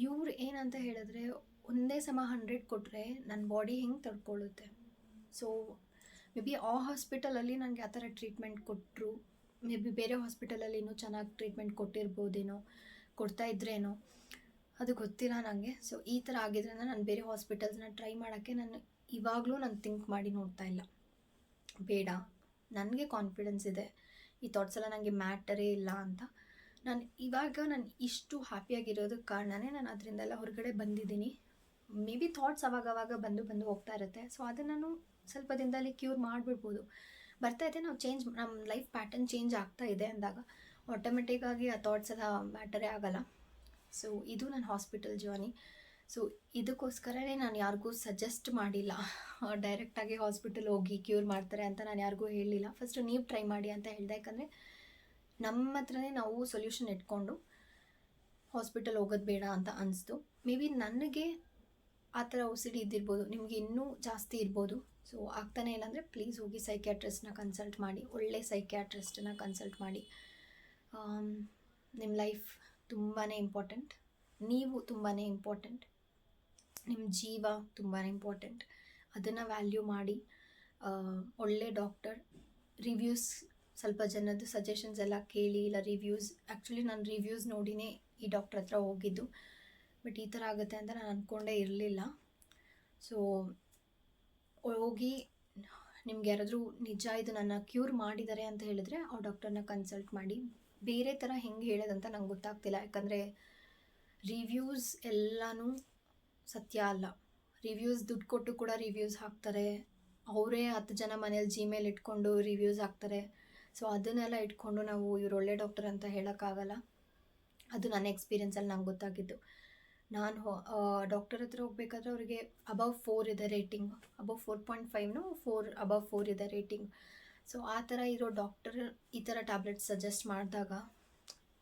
A: ಇವ್ರು ಏನಂತ ಹೇಳಿದ್ರೆ ಒಂದೇ ಸಮ ಹಂಡ್ರೆಡ್ ಕೊಟ್ಟರೆ ನನ್ನ ಬಾಡಿ ಹೆಂಗೆ ತಡ್ಕೊಳ್ಳುತ್ತೆ? ಸೊ ಮೇ ಬಿ ಆ ಹಾಸ್ಪಿಟಲಲ್ಲಿ ನನಗೆ ಆ ಥರ ಟ್ರೀಟ್ಮೆಂಟ್ ಕೊಟ್ಟರು ಮೇ ಬಿ ಬೇರೆ ಹಾಸ್ಪಿಟಲಲ್ಲಿ ಇನ್ನೂ ಚೆನ್ನಾಗಿ ಟ್ರೀಟ್ಮೆಂಟ್ ಕೊಟ್ಟಿರ್ಬೋದೇನೋ, ಕೊಡ್ತಾ ಇದ್ರೇನೋ, ಅದು ಗೊತ್ತಿಲ್ಲ ನನಗೆ ಸೊ ಈ ಥರ ಆಗಿದ್ರೆ ನಾನು ಬೇರೆ ಹಾಸ್ಪಿಟಲ್ಸ್ನ ಟ್ರೈ ಮಾಡೋಕ್ಕೆ ನಾನು ಇವಾಗಲೂ ನಾನು ಥಿಂಕ್ ಮಾಡಿ ನೋಡ್ತಾ ಇಲ್ಲ. ಬೇಡ, ನನಗೆ ಕಾನ್ಫಿಡೆನ್ಸ್ ಇದೆ. ಈ ಥಾಟ್ಸ್ ಎಲ್ಲ ನನಗೆ ಮ್ಯಾಟರೇ ಇಲ್ಲ ಅಂತ. ನಾನು ಇವಾಗ ನಾನು ಇಷ್ಟು ಹ್ಯಾಪಿಯಾಗಿರೋದಕ್ಕೆ ಕಾರಣನೇ ನಾನು ಅದರಿಂದೆಲ್ಲ ಹೊರಗಡೆ ಬಂದಿದ್ದೀನಿ. ಮೇ ಬಿ ಥಾಟ್ಸ್ ಅವಾಗವಾಗ ಬಂದು ಬಂದು ಹೋಗ್ತಾ ಇರುತ್ತೆ. ಸೊ ಅದನ್ನು ನಾನು ಸ್ವಲ್ಪ ದಿನದಲ್ಲಿ ಕ್ಯೂರ್ ಮಾಡಿಬಿಡ್ಬೋದು. ಬರ್ತಾ ಇದೆ. ನಾವು ಚೇಂಜ್ ನಮ್ಮ ಲೈಫ್ ಪ್ಯಾಟರ್ನ್ ಚೇಂಜ್ ಆಗ್ತಾ ಇದೆ ಅಂದಾಗ ಆಟೋಮೆಟಿಕ್ಕಾಗಿ ಆ ಥಾಟ್ಸ್ ಎಲ್ಲ ಮ್ಯಾಟರೇ ಆಗಲ್ಲ. ಸೊ ಇದು ನನ್ನ ಹಾಸ್ಪಿಟಲ್ ಜರ್ನಿ ಸೊ ಇದಕ್ಕೋಸ್ಕರನೇ ನಾನು ಯಾರಿಗೂ ಸಜೆಸ್ಟ್ ಮಾಡಿಲ್ಲ. ಡೈರೆಕ್ಟಾಗಿ ಹಾಸ್ಪಿಟಲ್ ಹೋಗಿ ಕ್ಯೂರ್ ಮಾಡ್ತಾರೆ ಅಂತ ನಾನು ಯಾರಿಗೂ ಹೇಳಿಲ್ಲ. ಫಸ್ಟು ನೀವು ಟ್ರೈ ಮಾಡಿ ಅಂತ ಹೇಳಿದೆ. ಯಾಕಂದರೆ ನಮ್ಮ ಹತ್ರನೇ ನಾವು ಸೊಲ್ಯೂಷನ್ ಇಟ್ಕೊಂಡು ಹಾಸ್ಪಿಟಲ್ ಹೋಗೋದು ಬೇಡ ಅಂತ ಅನಿಸ್ತು. ಮೇ ಬಿ ನನಗೆ ಆ ಥರ ಒ ಇದ್ದಿರ್ಬೋದು, ನಿಮಗೆ ಇನ್ನೂ ಜಾಸ್ತಿ ಇರ್ಬೋದು. ಸೊ ಆಗ್ತಾನೆ ಇಲ್ಲ ಅಂದರೆ ಪ್ಲೀಸ್ ಹೋಗಿ ಸೈಕ್ಯಾಟ್ರಿಸ್ಟ್ನ ಕನ್ಸಲ್ಟ್ ಮಾಡಿ, ಒಳ್ಳೆ ಸೈಕ್ಯಾಟ್ರಿಸ್ಟನ್ನ ಕನ್ಸಲ್ಟ್ ಮಾಡಿ. ನಿಮ್ಮ ಲೈಫ್ ತುಂಬಾ ಇಂಪಾರ್ಟೆಂಟ್ ನೀವು ತುಂಬಾ ಇಂಪಾರ್ಟೆಂಟ್ ನಿಮ್ಮ ಜೀವ ತುಂಬಾ ಇಂಪಾರ್ಟೆಂಟ್ ಅದನ್ನು ವ್ಯಾಲ್ಯೂ ಮಾಡಿ ಒಳ್ಳೆ ಡಾಕ್ಟರ್ ರಿವ್ಯೂಸ್ ಸ್ವಲ್ಪ ಜನದ್ದು ಸಜೆಷನ್ಸ್ ಎಲ್ಲ ಕೇಳಿ, ಇಲ್ಲ ರಿವ್ಯೂಸ್ ಆ್ಯಕ್ಚುಲಿ ನಾನು ರಿವ್ಯೂಸ್ ನೋಡಿನೇ ಈ ಡಾಕ್ಟ್ರ್ ಹತ್ರ ಹೋಗಿದ್ದು. ಬಟ್ ಈ ಥರ ಆಗುತ್ತೆ ಅಂತ ನಾನು ಅಂದ್ಕೊಂಡೇ ಇರಲಿಲ್ಲ. ಸೊ ಹೋಗಿ ನಿಮ್ಗೆ ಯಾರಾದರೂ ನಿಜ ಇದು ನನ್ನ ಕ್ಯೂರ್ ಮಾಡಿದ್ದಾರೆ ಅಂತ ಹೇಳಿದ್ರೆ ಆ ಡಾಕ್ಟರ್ನ ಕನ್ಸಲ್ಟ್ ಮಾಡಿ. ಬೇರೆ ಥರ ಹೆಂಗೆ ಹೇಳೋದಂತ ನಂಗೆ ಗೊತ್ತಾಗ್ತಿಲ್ಲ. ಯಾಕಂದರೆ ರಿವ್ಯೂಸ್ ಎಲ್ಲನೂ ಸತ್ಯ ಅಲ್ಲ. ರಿವ್ಯೂಸ್ ದುಡ್ಡು ಕೊಟ್ಟು ಕೂಡ ರಿವ್ಯೂಸ್ ಹಾಕ್ತಾರೆ. ಅವರೇ ಹತ್ತು ಜನ ಮನೇಲಿ ಜಿಮೇಲ್ ಇಟ್ಕೊಂಡು ರಿವ್ಯೂಸ್ ಹಾಕ್ತಾರೆ. ಸೊ ಅದನ್ನೆಲ್ಲ ಇಟ್ಕೊಂಡು ನಾವು ಇವ್ರು ಒಳ್ಳೆ ಡಾಕ್ಟರ್ ಅಂತ ಹೇಳೋಕ್ಕಾಗಲ್ಲ. ಅದು ನನ್ನ ಎಕ್ಸ್ಪೀರಿಯನ್ಸಲ್ಲಿ ನಂಗೆ ಗೊತ್ತಾಗಿದ್ದು. ನಾನು ಡಾಕ್ಟರ್ ಹತ್ರ ಹೋಗ್ಬೇಕಾದ್ರೆ ಅವರಿಗೆ ಅಬವ್ ಫೋರ್ ಇದೆ ರೇಟಿಂಗ್ ಅಬವ್ ಫೋರ್ ಪಾಯಿಂಟ್ ಫೈವ್ನು ಫೋರ್ ಅಬವ್ ಫೋರ್ ಇದೆ ರೇಟಿಂಗ್ ಸೊ ಆ ಥರ ಇರೋ ಡಾಕ್ಟರ್ ಈ ಥರ ಟ್ಯಾಬ್ಲೆಟ್ಸ್ ಸಜೆಸ್ಟ್ ಮಾಡಿದಾಗ,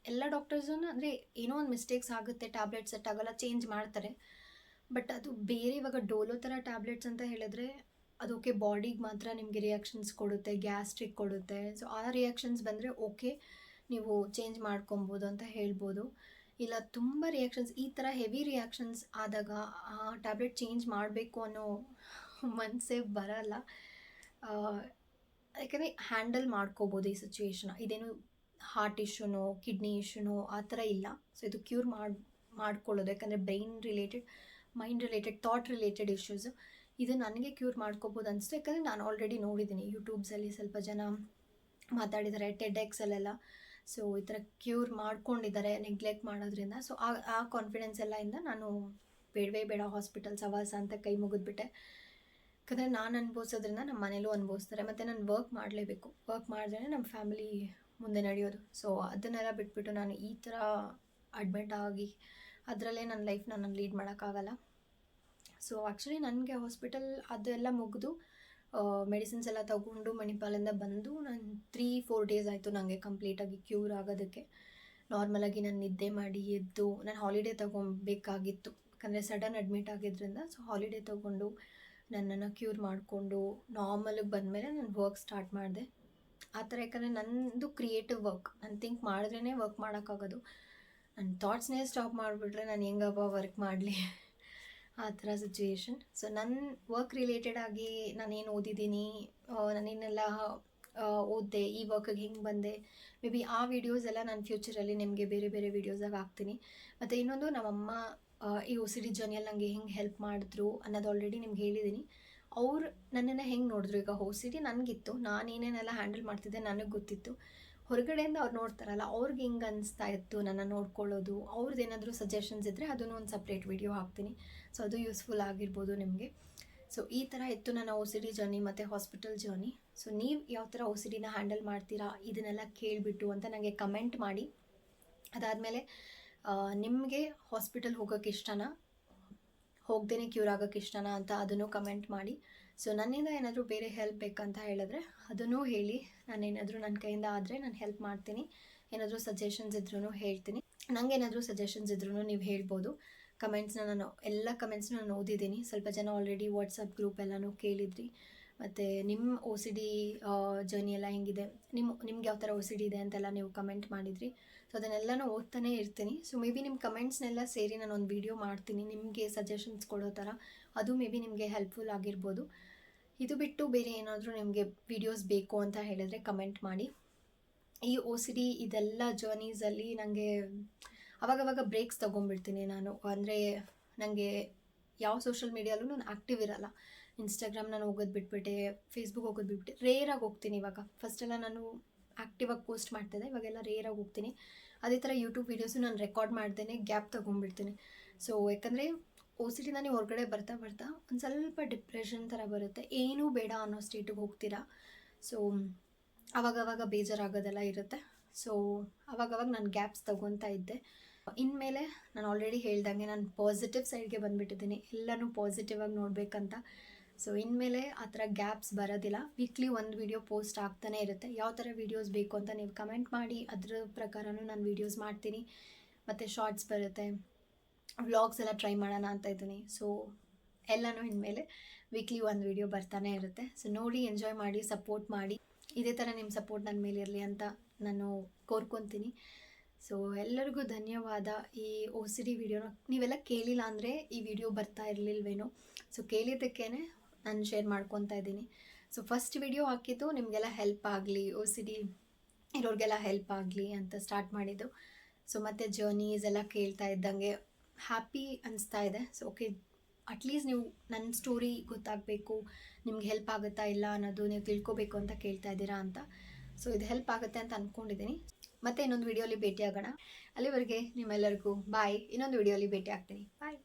A: ಎಲ್ಲ ಡಾಕ್ಟರ್ಸೂ ಅಂದರೆ ಏನೋ ಒಂದು ಮಿಸ್ಟೇಕ್ಸ್ ಆಗುತ್ತೆ ಟ್ಯಾಬ್ಲೆಟ್ ಸೆಟ್ ಆಗೋಲ್ಲ ಚೇಂಜ್ ಮಾಡ್ತಾರೆ. ಬಟ್ ಅದು ಬೇರೆ ಇವಾಗ ಡೋಲೋ ಥರ ಟ್ಯಾಬ್ಲೆಟ್ಸ್ ಅಂತ ಹೇಳಿದ್ರೆ ಅದಕ್ಕೆ ಬಾಡಿಗೆ ಮಾತ್ರ ನಿಮಗೆ ರಿಯಾಕ್ಷನ್ಸ್ ಕೊಡುತ್ತೆ ಗ್ಯಾಸ್ಟ್ರಿಕ್ ಕೊಡುತ್ತೆ. ಸೊ ಆ ರಿಯಾಕ್ಷನ್ಸ್ ಬಂದರೆ ಓಕೆ ನೀವು ಚೇಂಜ್ ಮಾಡ್ಕೊಬೋದು ಅಂತ ಹೇಳ್ಬೋದು. ಇಲ್ಲ, ತುಂಬ ರಿಯಾಕ್ಷನ್ಸ್ ಈ ಥರ ಹೆವಿ ರಿಯಾಕ್ಷನ್ಸ್ ಆದಾಗ ಆ ಟ್ಯಾಬ್ಲೆಟ್ ಚೇಂಜ್ ಮಾಡಬೇಕು ಅನ್ನೋ ಮನಸ್ಸೇ ಬರಲ್ಲ. ಯಾಕಂದರೆ ಹ್ಯಾಂಡಲ್ ಮಾಡ್ಕೋಬೋದು ಈ ಸಿಚುವೇಶನ ಇದೇನು ಹಾರ್ಟ್ ಇಶ್ಯೂನೋ ಕಿಡ್ನಿ ಇಶ್ಯೂನೋ ಆ ಥರ ಇಲ್ಲ. ಸೊ ಇದು ಕ್ಯೂರ್ ಮಾಡಿ, ಮಾಡ್ಕೊಳ್ಳೋದು. ಯಾಕಂದರೆ brain related mind related thought related issues ಇದು ನನಗೆ ಕ್ಯೂರ್ ಮಾಡ್ಕೋಬೋದು ಅನಿಸ್ತು. ಯಾಕಂದರೆ ನಾನು ಆಲ್ರೆಡಿ ನೋಡಿದ್ದೀನಿ. ಯೂಟ್ಯೂಬ್ಸಲ್ಲಿ ಸ್ವಲ್ಪ ಜನ ಮಾತಾಡಿದ್ದಾರೆ ಟೆಡ್ ಎಕ್ಸಲ್ಲೆಲ್ಲ ಸೊ ಈ ಥರ ಕ್ಯೂರ್ ಮಾಡ್ಕೊಂಡಿದ್ದಾರೆ ನೆಗ್ಲೆಕ್ಟ್ ಮಾಡೋದ್ರಿಂದ. ಸೊ ಆ ಆ ಕಾನ್ಫಿಡೆನ್ಸ್ ಎಲ್ಲ ಇಂದ ನಾನು ಬೇಡವೇ ಬೇಡ ಹಾಸ್ಪಿಟಲ್ ಸವಾಸ ಅಂತ ಕೈ ಮುಗಿದ್ಬಿಟ್ಟೆ. ಯಾಕಂದರೆ ನಾನು ಅನುಭವಿಸೋದ್ರಿಂದ ನಮ್ಮ ಮನೇಲೂ ಅನುಭವಿಸ್ತಾರೆ, ಮತ್ತು ನಾನು ವರ್ಕ್ ಮಾಡಲೇಬೇಕು. ವರ್ಕ್ ಮಾಡಿದ್ರೆ ನಮ್ಮ ಫ್ಯಾಮಿಲಿ ಮುಂದೆ ನಡೆಯೋದು. ಸೊ ಅದನ್ನೆಲ್ಲ ಬಿಟ್ಬಿಟ್ಟು ನಾನು ಈ ಥರ ಅಡ್ಮಿಟ್ ಆಗಿ ಅದರಲ್ಲೇ ನನ್ನ ಲೈಫ್ನ ನಾನು ಲೀಡ್ ಮಾಡೋಕ್ಕಾಗಲ್ಲ. ಸೊ ಆ್ಯಕ್ಚುಲಿ ನನಗೆ ಹಾಸ್ಪಿಟಲ್ ಅದೆಲ್ಲ ಮುಗಿದು ಮೆಡಿಸಿನ್ಸ್ ಎಲ್ಲ ತಗೊಂಡು ಮಣಿಪಾಲಿಂದ ಬಂದು ನಾನು ತ್ರೀ ಫೋರ್ ಡೇಸ್ ಆಯಿತು ನನಗೆ ಕಂಪ್ಲೀಟಾಗಿ ಕ್ಯೂರ್ ಆಗೋದಕ್ಕೆ. ನಾರ್ಮಲಾಗಿ ನಾನು ನಿದ್ದೆ ಮಾಡಿ ಎದ್ದು, ನಾನು ಹಾಲಿಡೇ ತೊಗೊಬೇಕಾಗಿತ್ತು. ಯಾಕಂದರೆ ಸಡನ್ ಅಡ್ಮಿಟ್ ಆಗಿದ್ದರಿಂದ ಸೊ ಹಾಲಿಡೇ ತೊಗೊಂಡು ನನ್ನನ್ನು ಕ್ಯೂರ್ ಮಾಡಿಕೊಂಡು ನಾರ್ಮಲಿಗೆ ಬಂದಮೇಲೆ ನಾನು ವರ್ಕ್ ಸ್ಟಾರ್ಟ್ ಮಾಡಿದೆ. ಆ ಥರ ಯಾಕಂದರೆ ನನ್ನದು ಕ್ರಿಯೇಟಿವ್ ವರ್ಕ್ ನಾನು ಥಿಂಕ್ ಮಾಡಿದ್ರೇ ವರ್ಕ್ ಮಾಡೋಕ್ಕಾಗೋದು. ನನ್ನ ಥಾಟ್ಸ್ನೇ ಸ್ಟಾಪ್ ಮಾಡಿಬಿಟ್ರೆ ನಾನು ಹೆಂಗಪ್ಪ ವರ್ಕ್ ಮಾಡಲಿ? ಆ ಥರ ಸಿಚುವೇಶನ್ ಸೊ ನನ್ನ ವರ್ಕ್ ರಿಲೇಟೆಡ್ ಆಗಿ ನಾನೇನು ಓದಿದ್ದೀನಿ ನಾನೇನೆಲ್ಲ ಓದಿದೆ, ಈ ವರ್ಕಿಗೆ ಹೆಂಗೆ ಬಂದೆ ಮೇ ಬಿ ಆ ವಿಡಿಯೋಸ್ ಎಲ್ಲ ನಾನು ಫ್ಯೂಚರಲ್ಲಿ ನಿಮಗೆ ಬೇರೆ ಬೇರೆ ವೀಡಿಯೋಸಾಗಿ ಹಾಕ್ತೀನಿ. ಮತ್ತು ಇನ್ನೊಂದು ನಮ್ಮಮ್ಮ ಈ ಒ ಸಿ ಡಿ ಜರ್ನಿಯಲ್ಲಿ ನನಗೆ ಹೆಂಗೆ ಹೆಲ್ಪ್ ಮಾಡಿದ್ರು ಅನ್ನೋದು ಆಲ್ರೆಡಿ ನಿಮ್ಗೆ ಹೇಳಿದ್ದೀನಿ ಅವ್ರು ನನ್ನನ್ನು ಹೆಂಗೆ ನೋಡಿದ್ರು? ಈಗ ಡಿ ನನಗಿತ್ತು, ನಾನು ಏನೇನೆಲ್ಲ ಹ್ಯಾಂಡಲ್ ಮಾಡ್ತಿದ್ದೆ ನನಗೆ ಗೊತ್ತಿತ್ತು. ಹೊರಗಡೆಯಿಂದ ಅವ್ರು ನೋಡ್ತಾರಲ್ಲ, ಅವ್ರಿಗೆ ಹೆಂಗೆ ಅನಿಸ್ತಾ ಇತ್ತು ನನ್ನ ನೋಡ್ಕೊಳ್ಳೋದು? ಅವ್ರದ್ದು ಏನಾದರೂ ಸಜೆಷನ್ಸ್ ಇದ್ದರೆ ಅದನ್ನು ಒಂದು ಸಪ್ರೇಟ್ ವಿಡಿಯೋ ಹಾಕ್ತೀನಿ. ಸೊ ಅದು ಯೂಸ್ಫುಲ್ ಆಗಿರ್ಬೋದು ನಿಮಗೆ. ಸೊ ಈ ಥರ ಇತ್ತು ನನ್ನ ಓ ಸಿ ಡಿ ಜರ್ನಿ ಮತ್ತು ಹಾಸ್ಪಿಟಲ್ ಜರ್ನಿ ಸೊ ನೀವು ಯಾವ ಥರ ಓ ಸಿ ಡಿನ ಹ್ಯಾಂಡಲ್ ಮಾಡ್ತೀರಾ? ಇದನ್ನೆಲ್ಲ ಕೇಳಿಬಿಟ್ಟು ಅಂತ ನನಗೆ ಕಮೆಂಟ್ ಮಾಡಿ. ಅದಾದಮೇಲೆ ನಿಮಗೆ ಹಾಸ್ಪಿಟಲ್ ಹೋಗೋಕ್ಕೆ ಇಷ್ಟನಾ? ಹೋಗ್ದೇ ಕ್ಯೂರ್ ಆಗೋಕ್ಕೆ ಇಷ್ಟನಾ ಅಂತ ಅದನ್ನು ಕಮೆಂಟ್ ಮಾಡಿ. ಸೊ ನನ್ನಿಂದ ಏನಾದರೂ ಬೇರೆ ಹೆಲ್ಪ್ ಬೇಕಂತ ಹೇಳಿದ್ರೆ ಅದನ್ನೂ ಹೇಳಿ. ನಾನೇನಾದರೂ ನನ್ನ ಕೈಯಿಂದ ಆದರೆ ನಾನು ಹೆಲ್ಪ್ ಮಾಡ್ತೀನಿ. ಏನಾದರೂ ಸಜೆಷನ್ಸ್ ಇದ್ರೂ ಹೇಳ್ತೀನಿ. ನನಗೆ ಏನಾದರೂ ಸಜೆಷನ್ಸ್ ಇದ್ರೂ ನೀವು ಹೇಳ್ಬೋದು. ಕಮೆಂಟ್ಸ್ನ ನಾನು, ಎಲ್ಲ ಕಮೆಂಟ್ಸ್ನ ನಾನು ಓದಿದ್ದೀನಿ. ಸ್ವಲ್ಪ ಜನ ಆಲ್ರೆಡಿ ವಾಟ್ಸಪ್ ಗ್ರೂಪ್ ಎಲ್ಲನೂ ಕೇಳಿದ್ರಿ. ಮತ್ತು ನಿಮ್ಮ ಒ ಸಿ ಡಿ ಜರ್ನಿ ಎಲ್ಲ ಹೆಂಗಿದೆ? ನಿಮ್ಮ ನಿಮ್ಗೆ ಯಾವ ಥರ ಒ ಸಿ ಡಿ ಇದೆ ಅಂತೆಲ್ಲ ನೀವು ಕಮೆಂಟ್ ಮಾಡಿದ್ರಿ. ಸೊ ಅದನ್ನೆಲ್ಲನೂ ಓದ್ತಾನೆ ಇರ್ತೀನಿ. ಸೊ ಮೇ ಬಿ ನಿಮ್ಮ ಕಮೆಂಟ್ಸ್ನೆಲ್ಲ ಸೇರಿ ನಾನು ಒಂದು ವಿಡಿಯೋ ಮಾಡ್ತೀನಿ. ನಿಮಗೆ ಸಜೆಷನ್ಸ್ ಕೊಡೋ ಥರ ಅದು ಮೇ ಬಿ ನಿಮಗೆ ಹೆಲ್ಪ್ಫುಲ್ ಆಗಿರ್ಬೋದು. ಇದು ಬಿಟ್ಟು ಬೇರೆ ಏನಾದರೂ ನಿಮಗೆ ವಿಡಿಯೋಸ್ ಬೇಕು ಅಂತ ಹೇಳಿದ್ರೆ ಕಮೆಂಟ್ ಮಾಡಿ. ಈ ಓ ಸಿ ಡಿ ಇದೆಲ್ಲ ಜರ್ನೀಸಲ್ಲಿ ನನಗೆ ಅವಾಗವಾಗ ಬ್ರೇಕ್ಸ್ ತೊಗೊಂಡ್ಬಿಡ್ತೀನಿ ನಾನು. ಅಂದರೆ ನನಗೆ ಯಾವ ಸೋಷಲ್ ಮೀಡಿಯಲ್ಲೂ ನಾನು ಆ್ಯಕ್ಟಿವ್ ಇರಲ್ಲ. ಇನ್ಸ್ಟಾಗ್ರಾಮ್ ನಾನು ಹೋಗೋದು ಬಿಟ್ಬಿಟ್ಟೆ ಫೇಸ್ಬುಕ್ ಹೋಗೋದು ಬಿಟ್ಬಿಟ್ಟೆ. ರೇರಾಗಿ ಹೋಗ್ತೀನಿ ಇವಾಗ. ಫಸ್ಟೆಲ್ಲ ನಾನು ಆ್ಯಕ್ಟಿವಾಗಿ ಪೋಸ್ಟ್ ಮಾಡ್ತಿದ್ದೆ. ಇವಾಗೆಲ್ಲ ರೇರಾಗಿ ಹೋಗ್ತೀನಿ. ಅದೇ ಥರ ಯೂಟ್ಯೂಬ್ ವೀಡಿಯೋಸು ನಾನು ರೆಕಾರ್ಡ್ ಮಾಡ್ದೇನೆ ಗ್ಯಾಪ್ ತೊಗೊಂಡ್ಬಿಡ್ತೀನಿ. ಸೊ ಯಾಕಂದರೆ ಓ ಸಿ ಟಿ ಹೊರಗಡೆ ಬರ್ತಾ ಬರ್ತಾ ಒಂದು ಸ್ವಲ್ಪ ಡಿಪ್ರೆಷನ್ ಥರ ಬರುತ್ತೆ. ಏನೂ ಬೇಡ ಅನ್ನೋ ಸ್ಟೇಟಿಗೆ ಹೋಗ್ತೀರಾ? ಸೊ ಅವಾಗವಾಗ ಬೇಜಾರಾಗೋದೆಲ್ಲ ಇರುತ್ತೆ. ಸೊ ಅವಾಗವಾಗ ನಾನು ಗ್ಯಾಪ್ಸ್ ತೊಗೊತಾ ಇದ್ದೆ. ಇನ್ಮೇಲೆ ನಾನು ಆಲ್ರೆಡಿ ಹೇಳ್ದಂಗೆ ನಾನು ಪಾಸಿಟಿವ್ ಸೈಡ್ಗೆ ಬಂದುಬಿಟ್ಟಿದ್ದೀನಿ. ಎಲ್ಲನೂ ಪಾಸಿಟಿವ್ ಆಗಿ ನೋಡಬೇಕಂತ. ಸೊ ಇನ್ಮೇಲೆ ಆ ಥರ ಗ್ಯಾಪ್ಸ್ ಬರೋದಿಲ್ಲ. ವೀಕ್ಲಿ ಒಂದು ವಿಡಿಯೋ ಪೋಸ್ಟ್ ಆಗ್ತಾನೆ ಇರುತ್ತೆ. ಯಾವ ಥರ ವೀಡಿಯೋಸ್ ಬೇಕು ಅಂತ ನೀವು ಕಮೆಂಟ್ ಮಾಡಿ, ಅದ್ರ ಪ್ರಕಾರನೂ ನಾನು ವೀಡಿಯೋಸ್ ಮಾಡ್ತೀನಿ. ಮತ್ತು ಶಾರ್ಟ್ಸ್ ಬರುತ್ತೆ. ವ್ಲಾಗ್ಸ್ ಎಲ್ಲ ಟ್ರೈ ಮಾಡೋಣ ಅಂತ ಇದ್ದೀನಿ. ಸೊ ಎಲ್ಲನೂ ಇನ್ಮೇಲೆ ವೀಕ್ಲಿ ಒಂದು ವೀಡಿಯೋ ಬರ್ತಾನೆ ಇರುತ್ತೆ. ಸೊ ನೋಡಿ ಎಂಜಾಯ್ ಮಾಡಿ ಸಪೋರ್ಟ್ ಮಾಡಿ. ಇದೇ ಥರ ನಿಮ್ಮ ಸಪೋರ್ಟ್ ನನ್ನ ಮೇಲೆ ಇರಲಿ ಅಂತ ನಾನು ಕೋರ್ಕೊತೀನಿ. ಸೊ ಎಲ್ಲರಿಗೂ ಧನ್ಯವಾದ. ಈ ಓ ಸಿ ಡಿ ವಿಡಿಯೋನ ನೀವೆಲ್ಲ ಕೇಳಿಲ್ಲ ಅಂದರೆ ಈ ವಿಡಿಯೋ ಬರ್ತಾ ಇರಲಿಲ್ವೇನೋ. ಸೊ ಕೇಳಿದ್ದಕ್ಕೇ ನಾನು ಶೇರ್ ಮಾಡ್ಕೊತಾ ಇದ್ದೀನಿ. ಸೊ ಫಸ್ಟ್ ವಿಡಿಯೋ ಹಾಕಿದ್ದು ನಿಮಗೆಲ್ಲ ಹೆಲ್ಪ್ ಆಗಲಿ ಒ ಸಿ ಡಿ ಇರೋರಿಗೆಲ್ಲ ಹೆಲ್ಪ್ ಆಗಲಿ ಅಂತ ಸ್ಟಾರ್ಟ್ ಮಾಡಿದ್ದು. ಸೊ ಮತ್ತು ಜರ್ನೀಸ್ ಎಲ್ಲ ಕೇಳ್ತಾ ಇದ್ದಂಗೆ ಹ್ಯಾಪಿ ಅನಿಸ್ತಾ ಇದೆ. ಸೊ ಓಕೆ ಅಟ್ಲೀಸ್ಟ್ ನೀವು ನನ್ನ ಸ್ಟೋರಿ ಗೊತ್ತಾಗಬೇಕು, ನಿಮ್ಗೆ ಹೆಲ್ಪ್ ಆಗುತ್ತಾ ಇಲ್ಲ ಅನ್ನೋದು ನೀವು ತಿಳ್ಕೊಬೇಕು ಅಂತ ಕೇಳ್ತಾ ಇದ್ದೀರಾ ಅಂತ. ಸೊ ಇದು ಹೆಲ್ಪ್ ಆಗುತ್ತೆ ಅಂತ ಅಂದ್ಕೊಂಡಿದ್ದೀನಿ ಮತ್ತೆ ಇನ್ನೊಂದು ವಿಡಿಯೋಲಿ ಭೇಟಿ ಆಗೋಣ ಅಲ್ಲಿವರೆಗೆ ನಿಮ್ಮೆಲ್ಲರಿಗೂ ಬಾಯ್ ಇನ್ನೊಂದು ವಿಡಿಯೋಲಿ ಭೇಟಿ ಆಗ್ತೀನಿ ಬಾಯ್